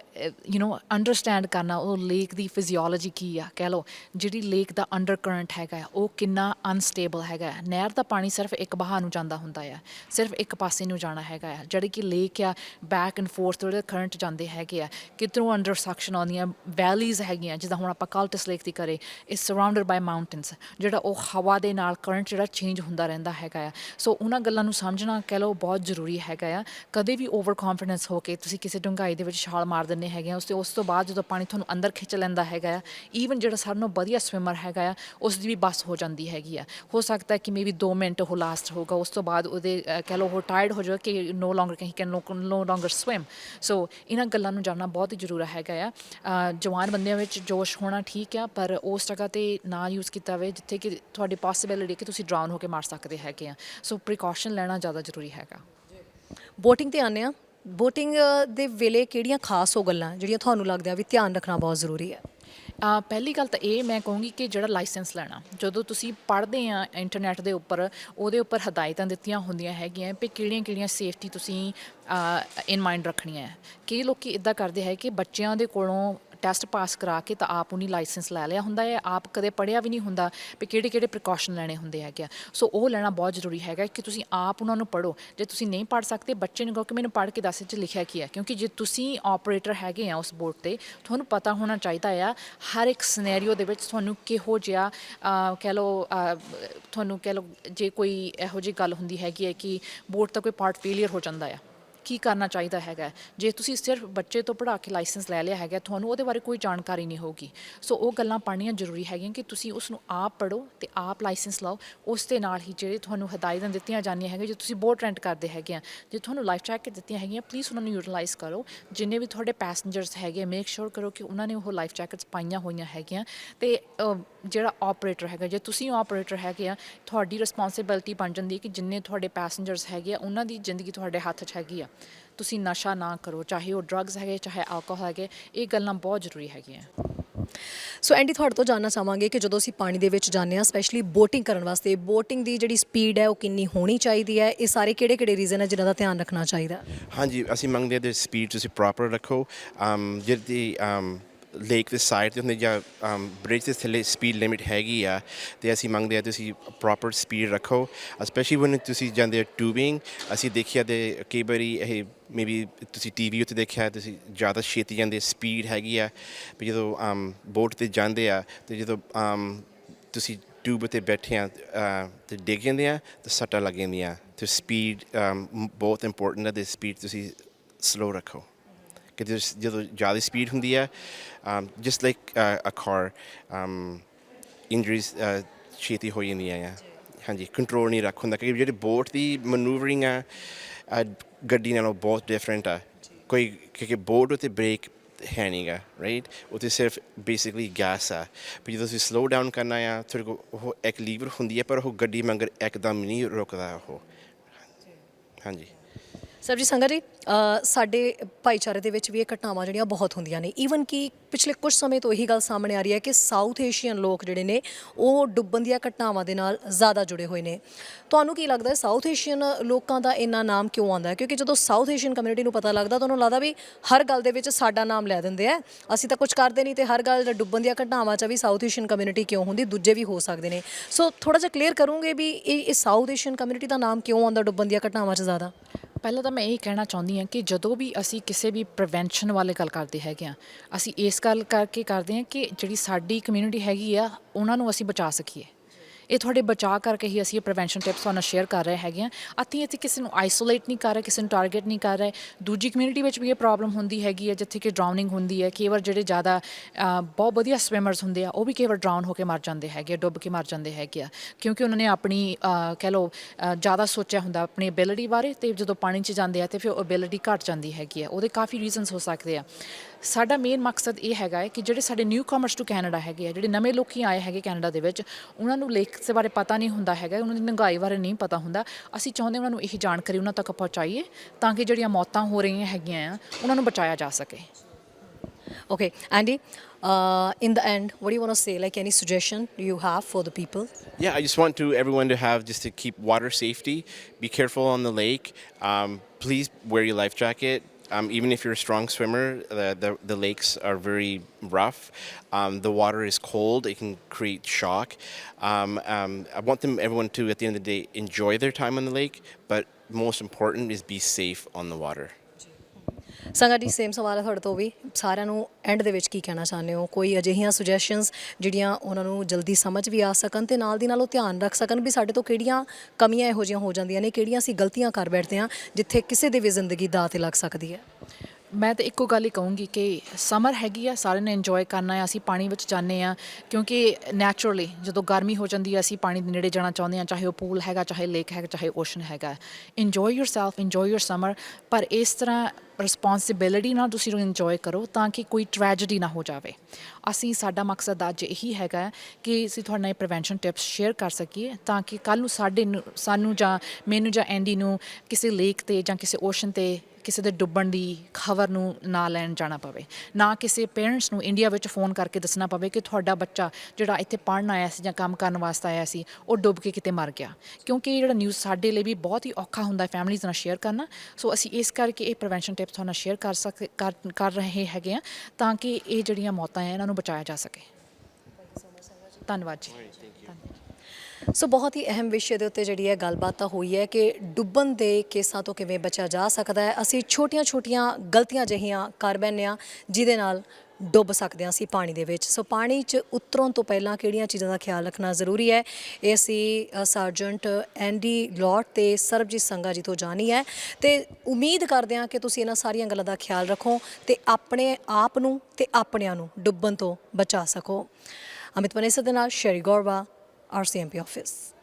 ਯੂ نو ਅੰਡਰਸਟੈਂਡ ਕਰਨਾ, ਉਹ ਲੇਕ ਦੀ ਫਿਜ਼ੀਓਲੋਜੀ ਕੀ ਆ, ਕਹਿ ਲਓ, ਜਿਹੜੀ ਲੇਕ ਦਾ ਅੰਡਰ ਕਰੰਟ ਹੈਗਾ ਉਹ ਕਿੰਨਾ ਅਨਸਟੇਬਲ ਹੈਗਾ ਨਹਿਰ ਦਾ ਪਾਣੀ ਸਿਰਫ ਇੱਕ ਬਹਾਅ ਨੂੰ ਜਾਂਦਾ ਹੁੰਦਾ ਆ, ਸਿਰਫ ਇੱਕ ਪਾਸੇ ਨੂੰ ਜਾਣਾ ਹੈਗਾ ਆ। ਜਿਹੜੀ ਕਿ ਲੇਕ ਆ ਬੈਕ ਐਂਡ ਫੋਰਥ ਉਹਦੇ ਕਰੰਟ ਜਾਂਦੇ ਹੈਗੇ ਆ। ਕਿਧਰੋਂ ਅੰਡਰ ਸੈਕਸ਼ਨ ਆਉਂਦੀਆਂ ਵੈਲੀਜ਼ ਹੈਗੀਆਂ, ਜਿੱਦਾਂ ਹੁਣ ਆਪਾਂ ਕਾਲਟਸ ਲੇਕ ਦੀ ਕਰੇ ਇਸ ਸਰਾਊਂਡਡ ਬਾਈ ਮਾਊਂਟੇਨਸ ਜਿਹੜਾ ਉਹ ਹਵਾ ਦੇ ਨਾਲ ਕਰੰਟ ਜਿਹੜਾ ਚੇਂਜ ਹੁੰਦਾ ਰਹਿੰਦਾ ਹੈਗਾ ਆ। ਸੋ ਉਹਨਾਂ ਗੱਲਾਂ ਨੂੰ ਸਮਝਣਾ, ਕਹਿ ਲਓ, ਬਹੁਤ ਜ਼ਰੂਰੀ ਹੈ ਹੈਗਾ ਆ ਕਦੇ ਵੀ ਓਵਰ ਕੌਨਫੀਡੈਂਸ ਹੋ ਕੇ ਤੁਸੀਂ ਕਿਸੇ ਡੂੰਘਾਈ ਦੇ ਵਿੱਚ ਛਾਲ ਮਾਰ ਦਿੰਦੇ ਹੈਗੇ ਆ ਉਸ ਤੇ ਉਸ ਤੋਂ ਬਾਅਦ ਜਦੋਂ ਪਾਣੀ ਤੁਹਾਨੂੰ ਅੰਦਰ ਖਿੱਚ ਲੈਂਦਾ ਹੈਗਾ ਆ ਈਵਨ ਜਿਹੜਾ ਸਾਰਿਆਂ ਨਾਲੋਂ ਵਧੀਆ ਸਵਿਮਰ ਹੈਗਾ ਆ ਉਸ ਦੀ ਵੀ ਬੱਸ ਹੋ ਜਾਂਦੀ ਹੈਗੀ ਆ। ਹੋ ਸਕਦਾ ਹੈ ਕਿ ਮੇਬੀ 2 ਮਿੰਟ ਉਹ ਲਾਸਟ ਹੋਗਾ ਉਸ ਤੋਂ ਬਾਅਦ ਉਹਦੇ ਅਹ, ਕਹਿ ਲਓ ਉਹ ਟਾਇਰਡ ਹੋ ਜਾਵੇ ਕਿ ਨੋ ਲੌਂਗਰ ਕਹੀਂ ਕੈਨ ਨੋ ਲੌਂਗਰ ਸਵਿਮ ਸੋ ਇਹਨਾਂ ਗੱਲਾਂ ਨੂੰ ਜਾਣਨਾ ਬਹੁਤ ਹੀ ਜ਼ਰੂਰੀ ਹੈਗਾ ਆ। ਜਵਾਨ ਬੰਦਿਆਂ ਵਿੱਚ ਜੋਸ਼ ਹੋਣਾ ਠੀਕ ਆ ਪਰ ਉਸ ਜਗ੍ਹਾ ਤੇ ਨਾ ਯੂਜ਼ ਕੀਤਾ ਹੋਵੇ ਜਿੱਥੇ ਕਿ ਤੁਹਾਡੀ ਪੋਸਿਬਿਲਿਟੀ ਕਿ ਤੁਸੀਂ ਡਰਾਊਨ ਹੋ ਕੇ ਮਾਰ ਸਕਦੇ ਹੈਗੇ ਆ। ਸੋ ਪ੍ਰੀਕਾਸ਼ਨ ਲੈਣਾ ਜ਼ਿਆਦਾ ਜ਼ਰੂਰੀ ਹੈਗਾ। ਬੋਟਿੰਗ ਤੇ ਆਉਂਦੇ ਆ ਬੋਟਿੰਗ ਦੇ ਵੇਲੇ ਕਿਹੜੀਆਂ ਖਾਸ ਉਹ ਗੱਲਾਂ ਜਿਹੜੀਆਂ ਤੁਹਾਨੂੰ ਲੱਗਦਾ ਵੀ ਧਿਆਨ ਰੱਖਣਾ ਬਹੁਤ ਜ਼ਰੂਰੀ ਹੈ? ਪਹਿਲੀ ਗੱਲ ਤਾਂ ਇਹ ਮੈਂ ਕਹੂੰਗੀ ਕਿ ਜਿਹੜਾ ਲਾਇਸੈਂਸ ਲੈਣਾ, ਜਦੋਂ ਤੁਸੀਂ ਪੜ੍ਹਦੇ ਆ ਇੰਟਰਨੈਟ ਦੇ ਉੱਪਰ, ਉਹਦੇ ਉੱਪਰ ਹਦਾਇਤਾਂ ਦਿੱਤੀਆਂ ਹੁੰਦੀਆਂ ਹੈਗੀਆਂ ਕਿ ਕਿਹੜੀਆਂ-ਕਿਹੜੀਆਂ ਸੇਫਟੀ ਤੁਸੀਂ ਇਨ ਮਾਈਂਡ ਰੱਖਣੀਆਂ ਹੈ। ਕਈ ਲੋਕੀ ਇਦਾਂ ਕਰਦੇ ਹੈ ਕਿ ਬੱਚਿਆਂ ਦੇ ਕੋਲੋਂ ਟੈਸਟ ਪਾਸ ਕਰਾ ਕੇ ਤਾਂ ਆਪ ਉਹਨੇ ਲਾਇਸੈਂਸ ਲੈ ਲਿਆ ਹੁੰਦਾ ਹੈ। ਆਪ ਕਦੇ ਪੜਿਆ ਵੀ ਨਹੀਂ ਹੁੰਦਾ ਵੀ ਕਿਹੜੇ ਕਿਹੜੇ ਪ੍ਰੀਕਾਸ਼ਨ ਲੈਣੇ ਹੁੰਦੇ ਹੈਗੇ ਆ। ਸੋ ਉਹ ਲੈਣਾ ਬਹੁਤ ਜ਼ਰੂਰੀ ਹੈਗਾ ਕਿ ਤੁਸੀਂ ਆਪ ਉਹਨਾਂ ਨੂੰ ਪੜੋ ਜੇ ਤੁਸੀਂ ਨਹੀਂ ਪੜ ਸਕਦੇ, ਬੱਚੇ ਨੂੰ ਕਹੋ ਕਿ ਮੈਨੂੰ ਪੜ ਕੇ ਦੱਸ ਇਹ 'ਚ ਲਿਖਿਆ ਕੀ ਹੈ। ਕਿਉਂਕਿ ਜੇ ਤੁਸੀਂ ਆਪਰੇਟਰ ਹੈਗੇ ਆ ਉਸ ਬੋਰਡ ਤੇ, ਤੁਹਾਨੂੰ ਪਤਾ ਹੋਣਾ ਚਾਹੀਦਾ ਆ, ਹਰ ਇੱਕ ਸਿਨੈਰੀਓ ਦੇ ਵਿੱਚ ਤੁਹਾਨੂੰ ਕਿਹੋ ਜਿਹਾ ਕਹਿ ਲਓ ਤੁਹਾਨੂੰ ਕਹਿ ਲਓ, ਜੇ ਕੋਈ ਇਹੋ ਜਿਹੀ ਗੱਲ ਹੁੰਦੀ ਹੈਗੀ ਹੈ ਕਿ ਬੋਰਡ ਦਾ ਕੋਈ ਪਾਰਟ ਫੇਲਿਅਰ ਹੋ ਜਾਂਦਾ ਆ। ਕੀ ਕਰਨਾ ਚਾਹੀਦਾ ਹੈਗਾ ਜੇ ਤੁਸੀਂ ਸਿਰਫ ਬੱਚੇ ਤੋਂ ਪੜ੍ਹਾ ਕੇ ਲਾਇਸੈਂਸ ਲੈ ਲਿਆ ਹੈਗਾ ਤੁਹਾਨੂੰ ਉਹਦੇ ਬਾਰੇ ਕੋਈ ਜਾਣਕਾਰੀ ਨਹੀਂ ਹੋਊਗੀ। ਸੋ ਉਹ ਗੱਲਾਂ ਪੜ੍ਹਨੀਆਂ ਜ਼ਰੂਰੀ ਹੈਗੀਆਂ ਕਿ ਤੁਸੀਂ ਉਸ ਨੂੰ ਆਪ ਪੜੋ ਤੇ ਆਪ ਲਾਇਸੈਂਸ ਲਓ। ਉਸ ਦੇ ਨਾਲ ਹੀ ਜਿਹੜੇ ਤੁਹਾਨੂੰ ਹਦਾਇਤਾਂ ਦਿੱਤੀਆਂ ਜਾਂਦੀਆਂ ਹੈਗੀਆਂ, ਜੇ ਤੁਸੀਂ ਬੋਟ ਰੈਂਟ ਕਰਦੇ ਹੈਗੇ ਆ, ਜੇ ਤੁਹਾਨੂੰ ਲਾਈਫ ਜੈਕਟ ਦਿੱਤੀਆਂ ਹੈਗੀਆਂ ਪਲੀਜ਼ ਉਹਨਾਂ ਨੂੰ ਯੂਟਿਲਾਈਜ਼ ਕਰੋ। ਜਿੰਨੇ ਵੀ ਤੁਹਾਡੇ ਪੈਸੇਂਜਰਸ ਹੈਗੇ ਮੇਕ ਸ਼ੋਰ ਕਰੋ ਕਿ ਉਹਨਾਂ ਨੇ ਉਹ ਲਾਈਫ ਜੈਕਟਸ ਪਾਈਆਂ ਹੋਈਆਂ ਹੈਗੀਆਂ। ਤੇ ਜਿਹੜਾ ਆਪਰੇਟਰ ਹੈਗਾ, ਜੇ ਤੁਸੀਂ ਆਪਰੇਟਰ ਹੈਗੇ ਆ, ਤੁਹਾਡੀ ਰਿਸਪੌਂਸਿਬਿਲਟੀ ਬਣ ਜਾਂਦੀ ਹੈ ਕਿ ਜਿੰਨੇ ਤੁਹਾਡੇ ਪੈਸੇਂਜਰਸ ਹੈਗੇ ਆ, ਉਹਨਾਂ ਦੀ ਜ਼ਿੰਦਗੀ ਤੁਹਾਡੇ ਹੱਥ 'ਚ ਹੈਗੀ ਆ। ਤੁਸੀਂ ਨਸ਼ਾ ਨਾ ਕਰੋ ਚਾਹੇ ਉਹ ਡਰੱਗਸ ਹੈਗੇ ਚਾਹੇ ਐਲਕੋਹਲ ਹੈਗੇ ਇਹ ਗੱਲਾਂ ਬਹੁਤ ਜ਼ਰੂਰੀ ਹੈਗੀਆਂ। ਸੋ ਐਂਡੀ ਤੁਹਾਡੇ ਤੋਂ ਜਾਨਣਾ ਚਾਹਾਂਗੇ ਕਿ ਜਦੋਂ ਅਸੀਂ ਪਾਣੀ ਦੇ ਵਿੱਚ ਜਾਂਦੇ ਹਾਂ ਸਪੈਸ਼ਲੀ ਬੋਟਿੰਗ ਕਰਨ ਵਾਸਤੇ ਬੋਟਿੰਗ ਦੀ ਜਿਹੜੀ ਸਪੀਡ ਹੈ ਉਹ ਕਿੰਨੀ ਹੋਣੀ ਚਾਹੀਦੀ ਹੈ? ਇਹ ਸਾਰੇ ਕਿਹੜੇ ਕਿਹੜੇ ਰੀਜ਼ਨ ਹੈ ਜਿਨ੍ਹਾਂ ਦਾ ਧਿਆਨ ਰੱਖਣਾ ਚਾਹੀਦਾ? ਹਾਂਜੀ ਅਸੀਂ ਮੰਗਦੇ ਹਾਂ ਕਿ ਸਪੀਡ ਤੁਸੀਂ ਪ੍ਰੋਪਰ ਰੱਖੋ। ਜਿਹੜੀ ਲੇਕ ਦੇ ਸਾਈਡ ਤੇ ਹੁੰਦੇ ਜਾਂ ਬ੍ਰਿਜ ਦੇ ਥੱਲੇ ਸਪੀਡ ਲਿਮਿਟ ਹੈਗੀ ਆ ਤੇ ਅਸੀਂ ਮੰਗਦੇ ਹਾਂ ਤੁਸੀਂ ਪ੍ਰੋਪਰ ਸਪੀਡ ਰੱਖੋ ਸਪੈਸ਼ਲੀ when ਤੁਸੀਂ ਜਾਂਦੇ ਹੋ ਟੂਬਿੰਗ ਅਸੀਂ ਦੇਖਿਆ ਤੇ ਕਈ ਵਾਰੀ ਇਹ ਮੇਬੀ ਤੁਸੀਂ ਟੀਵੀ ਉੱਤੇ ਦੇਖਿਆ ਤੁਸੀਂ ਜ਼ਿਆਦਾ ਛੇਤੀ ਜਾਂਦੇ ਸਪੀਡ ਹੈਗੀ ਆ ਵੀ ਜਦੋਂ ਬੋਟ ਤੇ ਜਾਂਦੇ ਆ ਤੇ ਜਦੋਂ um, ਤੁਸੀਂ ਟਿਊਬ ਤੇ ਬੈਠੇ ਆ ਅਹ, ਤੇ ਡਿੱਗ ਜਾਂਦੇ ਆ ਤੇ ਸੱਟਾਂ ਲੱਗ ਜਾਂਦੀਆਂ ਤੇ ਸਪੀਡ ਬਹੁਤ ਇੰਪੋਰਟੈਂਟ ਹੈ ਤੇ ਸਪੀਡ ਤੁਸੀਂ ਸਲੋ ਰੱਖੋ। ਕਿ ਜਦੋਂ- ਜ਼ਿਆਦਾ ਸਪੀਡ ਹੁੰਦੀ ਹੈ just like a car injuries ਛੇਤੀ ਹੋ ਜਾਂਦੀਆਂ ਆ। ਹਾਂਜੀ ਕੰਟਰੋਲ ਨਹੀਂ ਰੱਖ ਹੁੰਦਾ, ਕਿਉਂਕਿ ਜਿਹੜੀ ਬੋਟ ਦੀ ਮਨੂਵਰਿੰਗ ਆ ਗੱਡੀ ਨਾਲੋਂ ਬਹੁਤ ਡਿਫਰੈਂਟ ਆ। ਕੋਈ, ਕਿਉਂਕਿ ਬੋਟ ਉਤੇ ਬ੍ਰੇਕ ਹੈ ਨਹੀਂਗਾ ਰਾਈਟ ਉਤੇ ਸਿਰਫ ਬੇਸਿਕਲੀ ਗੈਸ ਆ। ਪਰ ਜਦੋਂ ਤੁਸੀਂ ਸਲੋ ਡਾਊਨ ਕਰਨਾ ਆ, ਤੁਹਾਡੇ ਕੋਲ ਉਹ ਇੱਕ ਲੀਵਰ ਹੁੰਦੀ ਹੈ ਪਰ ਉਹ ਗੱਡੀ ਮੰਗਰ ਇੱਕਦਮ ਨਹੀਂ ਰੁਕਦਾ ਉਹ। ਹਾਂਜੀ। ਸਰ ਜੀ, ਸੰਗਤ ਜੀ ਸਾਡੇ ਭਾਈਚਾਰੇ ਦੇ ਵਿੱਚ ਵੀ ਇਹ ਘਟਨਾਵਾਂ ਜਿਹੜੀਆਂ ਬਹੁਤ ਹੁੰਦੀਆਂ ਨੇ। ਈਵਨ ਕਿ ਪਿਛਲੇ ਕੁਝ ਸਮੇਂ ਤੋਂ ਇਹੀ ਗੱਲ ਸਾਹਮਣੇ ਆ ਰਹੀ ਹੈ ਕਿ ਸਾਊਥ ਏਸ਼ੀਅਨ ਲੋਕ ਜਿਹੜੇ ਨੇ, ਉਹ ਡੁੱਬਣ ਦੀਆਂ ਘਟਨਾਵਾਂ ਦੇ ਨਾਲ ਜ਼ਿਆਦਾ ਜੁੜੇ ਹੋਏ ਨੇ। ਤੁਹਾਨੂੰ ਕੀ ਲੱਗਦਾ ਹੈ ਸਾਊਥ ਏਸ਼ੀਅਨ ਲੋਕਾਂ ਦਾ ਇੰਨਾ ਨਾਮ ਕਿਉਂ ਆਉਂਦਾ ਹੈ? ਕਿਉਂਕਿ ਜਦੋਂ ਸਾਊਥ ਏਸ਼ੀਅਨ ਕਮਿਊਨਿਟੀ ਨੂੰ ਪਤਾ ਲੱਗਦਾ, ਤਾਂ ਉਹਨੂੰ ਲੱਗਦਾ ਵੀ ਹਰ ਗੱਲ ਦੇ ਵਿੱਚ ਸਾਡਾ ਨਾਮ ਲੈ ਦਿੰਦੇ ਆ। ਅਸੀਂ ਤਾਂ ਕੁਝ ਕਰਦੇ ਨਹੀਂ ਤੇ ਹਰ ਗੱਲ ਡੁੱਬਣ ਦੀਆਂ ਘਟਨਾਵਾਂ 'ਚ ਵੀ ਸਾਊਥ ਏਸ਼ੀਅਨ ਕਮਿਊਨਿਟੀ ਕਿਉਂ ਹੁੰਦੀ, ਦੂਜੇ ਵੀ ਹੋ ਸਕਦੇ ਨੇ। ਸੋ ਥੋੜਾ ਜਿਹਾ ਕਲੀਅਰ ਕਰੂੰਗੇ ਵੀ ਇਹ ਸਾਊਥ ਏਸ਼ੀਅਨ ਕਮਿਊਨਿਟੀ ਦਾ ਨਾਮ ਕਿਉਂ ਆਉਂਦਾ, ਡੁੱਬਣ ਦੀਆਂ ਘਟਨਾਵਾਂ 'ਚ ਜ਼ਿਆਦਾ? ਪਹਿਲਾਂ ਤਾਂ ਮੈਂ ਇਹ ਕਹਿਣਾ ਚਾਹੁੰਦੀ ਹਾਂ ਕਿ ਜਦੋਂ ਵੀ ਅਸੀਂ ਕਿਸੇ ਵੀ ਪ੍ਰੀਵੈਂਸ਼ਨ ਵਾਲੇ ਗੱਲ ਕਰਦੇ ਹੈਗੇ ਆ ਅਸੀਂ ਇਸ ਗੱਲ ਕਰਕੇ ਕਰਦੇ ਹਾਂ ਕਿ ਜਿਹੜੀ ਸਾਡੀ ਕਮਿਊਨਿਟੀ ਹੈਗੀ ਆ, ਉਹਨਾਂ ਨੂੰ ਅਸੀਂ ਬਚਾ ਸਕੀਏ। ਇਹ ਤੁਹਾਡੇ ਬਚਾਅ ਕਰਕੇ ਹੀ ਅਸੀਂ ਇਹ ਪ੍ਰੀਵੈਂਸ਼ਨ ਟਿਪਸ ਤੁਹਾਨੂੰ ਸ਼ੇਅਰ ਕਰ ਰਹੇ ਹੈਗੇ ਆ ਅਸੀਂ ਇੱਥੇ ਕਿਸੇ ਨੂੰ ਆਈਸੋਲੇਟ ਨਹੀਂ ਕਰ ਰਹੇ ਕਿਸੇ ਨੂੰ ਟਾਰਗੇਟ ਨਹੀਂ ਕਰ ਰਹੇ। ਦੂਜੀ ਕਮਿਊਨਿਟੀ ਵਿੱਚ ਵੀ ਇਹ ਪ੍ਰੋਬਲਮ ਹੁੰਦੀ ਹੈਗੀ ਹੈ ਜਿੱਥੇ ਕਿ ਡਰਾਊਨਿੰਗ ਹੁੰਦੀ ਹੈ। ਕਈ ਵਾਰ ਜਿਹੜੇ ਜ਼ਿਆਦਾ ਬਹੁਤ ਵਧੀਆ ਸਵਿਮਰਸ ਹੁੰਦੇ ਆ ਉਹ ਵੀ ਕਈ ਵਾਰ ਡਰਾਊਨ ਹੋ ਕੇ ਮਰ ਜਾਂਦੇ ਹੈਗੇ ਆ, ਡੁੱਬ ਕੇ ਮਰ ਜਾਂਦੇ ਹੈਗੇ ਆ। ਕਿਉਂਕਿ ਉਹਨਾਂ ਨੇ ਆਪਣੀ ਕਹਿ ਲਓ ਜ਼ਿਆਦਾ ਸੋਚਿਆ ਹੁੰਦਾ ਆਪਣੀ ਐਬਿਲਿਟੀ ਬਾਰੇ ਤੇ ਜਦੋਂ ਪਾਣੀ 'ਚ ਜਾਂਦੇ ਆ ਤੇ ਫਿਰ ਉਹ ਐਬਿਲਿਟੀ ਘਟ ਜਾਂਦੀ ਹੈਗੀ ਆ। ਉਹਦੇ ਕਾਫੀ ਰੀਜ਼ਨਸ ਹੋ ਸਕਦੇ ਆ। ਸਾਡਾ ਮੇਨ ਮਕਸਦ ਇਹ ਹੈਗਾ ਹੈ ਕਿ ਜਿਹੜੇ ਸਾਡੇ ਨਿਊ ਕਮਰਸ ਟੂ ਕੈਨੇਡਾ ਹੈਗੇ ਆ ਜਿਹੜੇ ਨਵੇਂ ਲੋਕੀ ਆਏ ਹੈਗੇ ਕੈਨੇਡਾ ਦੇ ਵਿੱਚ ਉਹਨਾਂ ਨੂੰ ਲੇਕਸ ਦੇ ਬਾਰੇ ਪਤਾ ਨਹੀਂ ਹੁੰਦਾ ਹੈਗਾ ਉਹਨਾਂ ਦੀ ਡੂੰਘਾਈ ਬਾਰੇ ਨਹੀਂ ਪਤਾ ਹੁੰਦਾ ਅਸੀਂ ਚਾਹੁੰਦੇ ਉਹਨਾਂ ਨੂੰ ਇਹ ਜਾਣਕਾਰੀ ਉਹਨਾਂ ਤੱਕ ਪਹੁੰਚਾਈਏ ਤਾਂ ਕਿ ਜਿਹੜੀਆਂ ਮੌਤਾਂ ਹੋ ਰਹੀਆਂ ਹੈਗੀਆਂ ਆ ਉਹਨਾਂ ਨੂੰ ਬਚਾਇਆ ਜਾ ਸਕੇ Okay, Andy, uh, in the end, what do you want to say? Like any suggestion you have for the people? Yeah, I just want to everyone to have just to keep water safety. Be careful on the lake. Um, please wear your life jacket. Um, even if you're a strong swimmer, the, the, the lakes are very rough. Um, the water is cold. It can create shock. Um, um, I want them, everyone to, at the end of the day, enjoy their time on the lake. But most important is be safe on the water. ਸੰਗਤ ਜੀ same ਸਵਾਲ ਹੈ ਤੁਹਾਡੇ ਤੋਂ ਵੀ। ਸਾਰਿਆਂ ਨੂੰ and ਦੇ ਵਿੱਚ ਕੀ ਕਹਿਣਾ ਚਾਹੁੰਦੇ ਹੋ? ਕੋਈ ਅਜਿਹੀਆਂ ਸੁਜੈਸ਼ਨਸ ਜਿਹੜੀਆਂ ਉਹਨਾਂ ਨੂੰ ਜਲਦੀ ਸਮਝ ਵੀ ਆ ਸਕਣ ਤੇ ਨਾਲ ਦੀ ਨਾਲ ਉਹ ਧਿਆਨ ਰੱਖ ਸਕਣ ਵੀ ਸਾਡੇ ਤੋਂ ਕਿਹੜੀਆਂ ਕਮੀਆਂ ਇਹੋ ਜਿਹੀਆਂ ਹੋ ਜਾਂਦੀਆਂ ਨੇ, ਕਿਹੜੀਆਂ ਅਸੀਂ ਗਲਤੀਆਂ ਕਰ ਬੈਠਦੇ ਹਾਂ, ਜਿੱਥੇ ਕਿਸੇ ਦੀ ਵੀ ਜ਼ਿੰਦਗੀ ਦਾਅ ਤੇ ਲੱਗ ਸਕਦੀ ਹੈ। ਮੈਂ ਤਾਂ ਇੱਕੋ ਗੱਲ ਹੀ ਕਹੂੰਗੀ ਕਿ ਸਮਰ ਹੈਗੀ ਆ, ਸਾਰਿਆਂ ਨੇ ਇੰਜੋਏ ਕਰਨਾ ਹੈ, ਅਸੀਂ ਪਾਣੀ ਵਿੱਚ ਜਾਂਦੇ ਆ ਕਿਉਂਕਿ ਨੈਚੁਰਲੀ ਜਦੋਂ ਗਰਮੀ ਹੋ ਜਾਂਦੀ ਹੈ, ਅਸੀਂ ਪਾਣੀ ਦੇ ਨੇੜੇ ਜਾਣਾ ਚਾਹੁੰਦੇ ਆ ਚਾਹੇ ਉਹ ਪੂਲ ਹੈਗਾ, ਚਾਹੇ ਲੇਕ ਹੈਗਾ, ਚਾਹੇ ਓਸ਼ਨ ਹੈਗਾ। Enjoy yourself enjoy your summer ਪਰ ਇਸ ਤਰ੍ਹਾਂ ਰਿਸਪੌਂਸਿਬਿਲਿਟੀ ਨਾਲ ਤੁਸੀਂ ਇੰਜੋਏ ਕਰੋ ਤਾਂ ਕਿ ਕੋਈ ਟ੍ਰੈਜੇਡੀ ਨਾ ਹੋ ਜਾਵੇ। ਅਸੀਂ, ਸਾਡਾ ਮਕਸਦ ਅੱਜ ਇਹੀ ਹੈਗਾ ਕਿ ਅਸੀਂ ਤੁਹਾਡੇ ਨਾਲ ਪ੍ਰੀਵੈਂਸ਼ਨ ਟਿਪਸ ਸ਼ੇਅਰ ਕਰ ਸਕੀਏ ਤਾਂ ਕਿ ਕੱਲ ਨੂੰ ਸਾਡੇ ਨੂੰ- ਸਾਨੂੰ ਜਾਂ ਮੈਨੂੰ ਜਾਂ ਐਂਡੀ ਨੂੰ ਕਿਸੇ ਲੇਕ ਤੇ ਜਾਂ ਕਿਸੇ ਓਸ਼ਨ ਤੇ ਕਿਸੇ ਦੇ ਡੁੱਬਣ ਦੀ ਖਬਰ ਨੂੰ ਨਾ ਲੈਣ ਜਾਣਾ ਪਵੇ ਨਾ ਕਿਸੇ ਪੇਰੈਂਟਸ ਨੂੰ ਇੰਡੀਆ ਵਿੱਚ ਫੋਨ ਕਰਕੇ ਦੱਸਣਾ ਪਵੇ ਕਿ ਤੁਹਾਡਾ ਬੱਚਾ ਜਿਹੜਾ ਇੱਥੇ ਪੜ੍ਹਨ ਆਇਆ ਸੀ ਜਾਂ ਕੰਮ ਕਰਨ ਵਾਸਤੇ ਆਇਆ ਸੀ ਉਹ ਡੁੱਬ ਕੇ ਕਿਤੇ ਮਰ ਗਿਆ। ਕਿਉਂਕਿ ਇਹ ਜਿਹੜਾ ਨਿਊਜ਼ ਸਾਡੇ ਲਈ ਵੀ ਬਹੁਤ ਹੀ ਔਖਾ ਹੁੰਦਾ ਹੈ ਫੈਮਲੀਜ਼ ਨਾਲ ਸ਼ੇਅਰ ਕਰਨਾ। ਸੋ ਅਸੀਂ ਇਸ ਕਰਕੇ ਇਹ ਪ੍ਰੀਵੈਂਸ਼ਨ ਟਿਪਸ ਤੁਹਾਨੂੰ ਸ਼ੇਅਰ ਕਰ ਸਕ ਕਰ ਰਹੇ ਹੈਗੇ ਆ ਤਾਂ ਕਿ ਇਹ ਜਿਹੜੀਆਂ ਮੌਤਾਂ ਹੈ ਇਹਨਾਂ ਨੂੰ ਬਚਾਇਆ ਜਾ ਸਕੇ। ਧੰਨਵਾਦ ਜੀ। ਧੰਨਵਾਦ ਸੋ ਬਹੁਤ ਹੀ ਅਹਿਮ ਵਿਸ਼ੇ ਦੇ ਉੱਤੇ ਜਿਹੜੀ ਹੈ ਗੱਲਬਾਤ ਤਾਂ ਹੋਈ ਹੈ ਕਿ ਡੁੱਬਣ ਦੇ ਕੇਸਾਂ ਤੋਂ ਕਿਵੇਂ ਬਚਿਆ ਜਾ ਸਕਦਾ ਹੈ। ਅਸੀਂ ਛੋਟੀਆਂ-ਛੋਟੀਆਂ ਗਲਤੀਆਂ ਜਿਹੀਆਂ ਕਰ ਬੈਠਦੇ ਹਾਂ ਜਿਹਦੇ ਨਾਲ ਡੁੱਬ ਸਕਦੇ ਹਾਂ ਅਸੀਂ ਪਾਣੀ ਦੇ ਵਿੱਚ। ਸੋ ਪਾਣੀ 'ਚ ਉਤਰਨ ਤੋਂ ਪਹਿਲਾਂ ਕਿਹੜੀਆਂ ਚੀਜ਼ਾਂ ਦਾ ਖਿਆਲ ਰੱਖਣਾ ਜ਼ਰੂਰੀ ਹੈ? ਇਹ ਅਸੀਂ ਅ, ਸਾਰਜੈਂਟ ਐਂਡੀ ਲੋਟ ਤੇ ਸਰਬਜੀਤ ਸੰਘਾ ਜੀ ਤੋਂ ਜਾਣੀ ਹੈ। ਤੇ ਉਮੀਦ ਕਰਦੇ ਹਾਂ ਕਿ ਤੁਸੀਂ ਇਹਨਾਂ ਸਾਰੀਆਂ ਗੱਲਾਂ ਦਾ ਖਿਆਲ ਰੱਖੋ ਤੇ ਆਪਣੇ ਆਪ ਨੂੰ ਤੇ ਆਪਣਿਆਂ ਨੂੰ ਡੁੱਬਣ ਤੋਂ ਬਚਾ ਸਕੋ। ਅਮਿਤ ਮਨੇਸਰ ਦੇ ਨਾਲ ਸ਼ੈਰੀ ਗੌਰਵਾ ਆਰਸੀਐਮਪੀ ਆਫਿਸ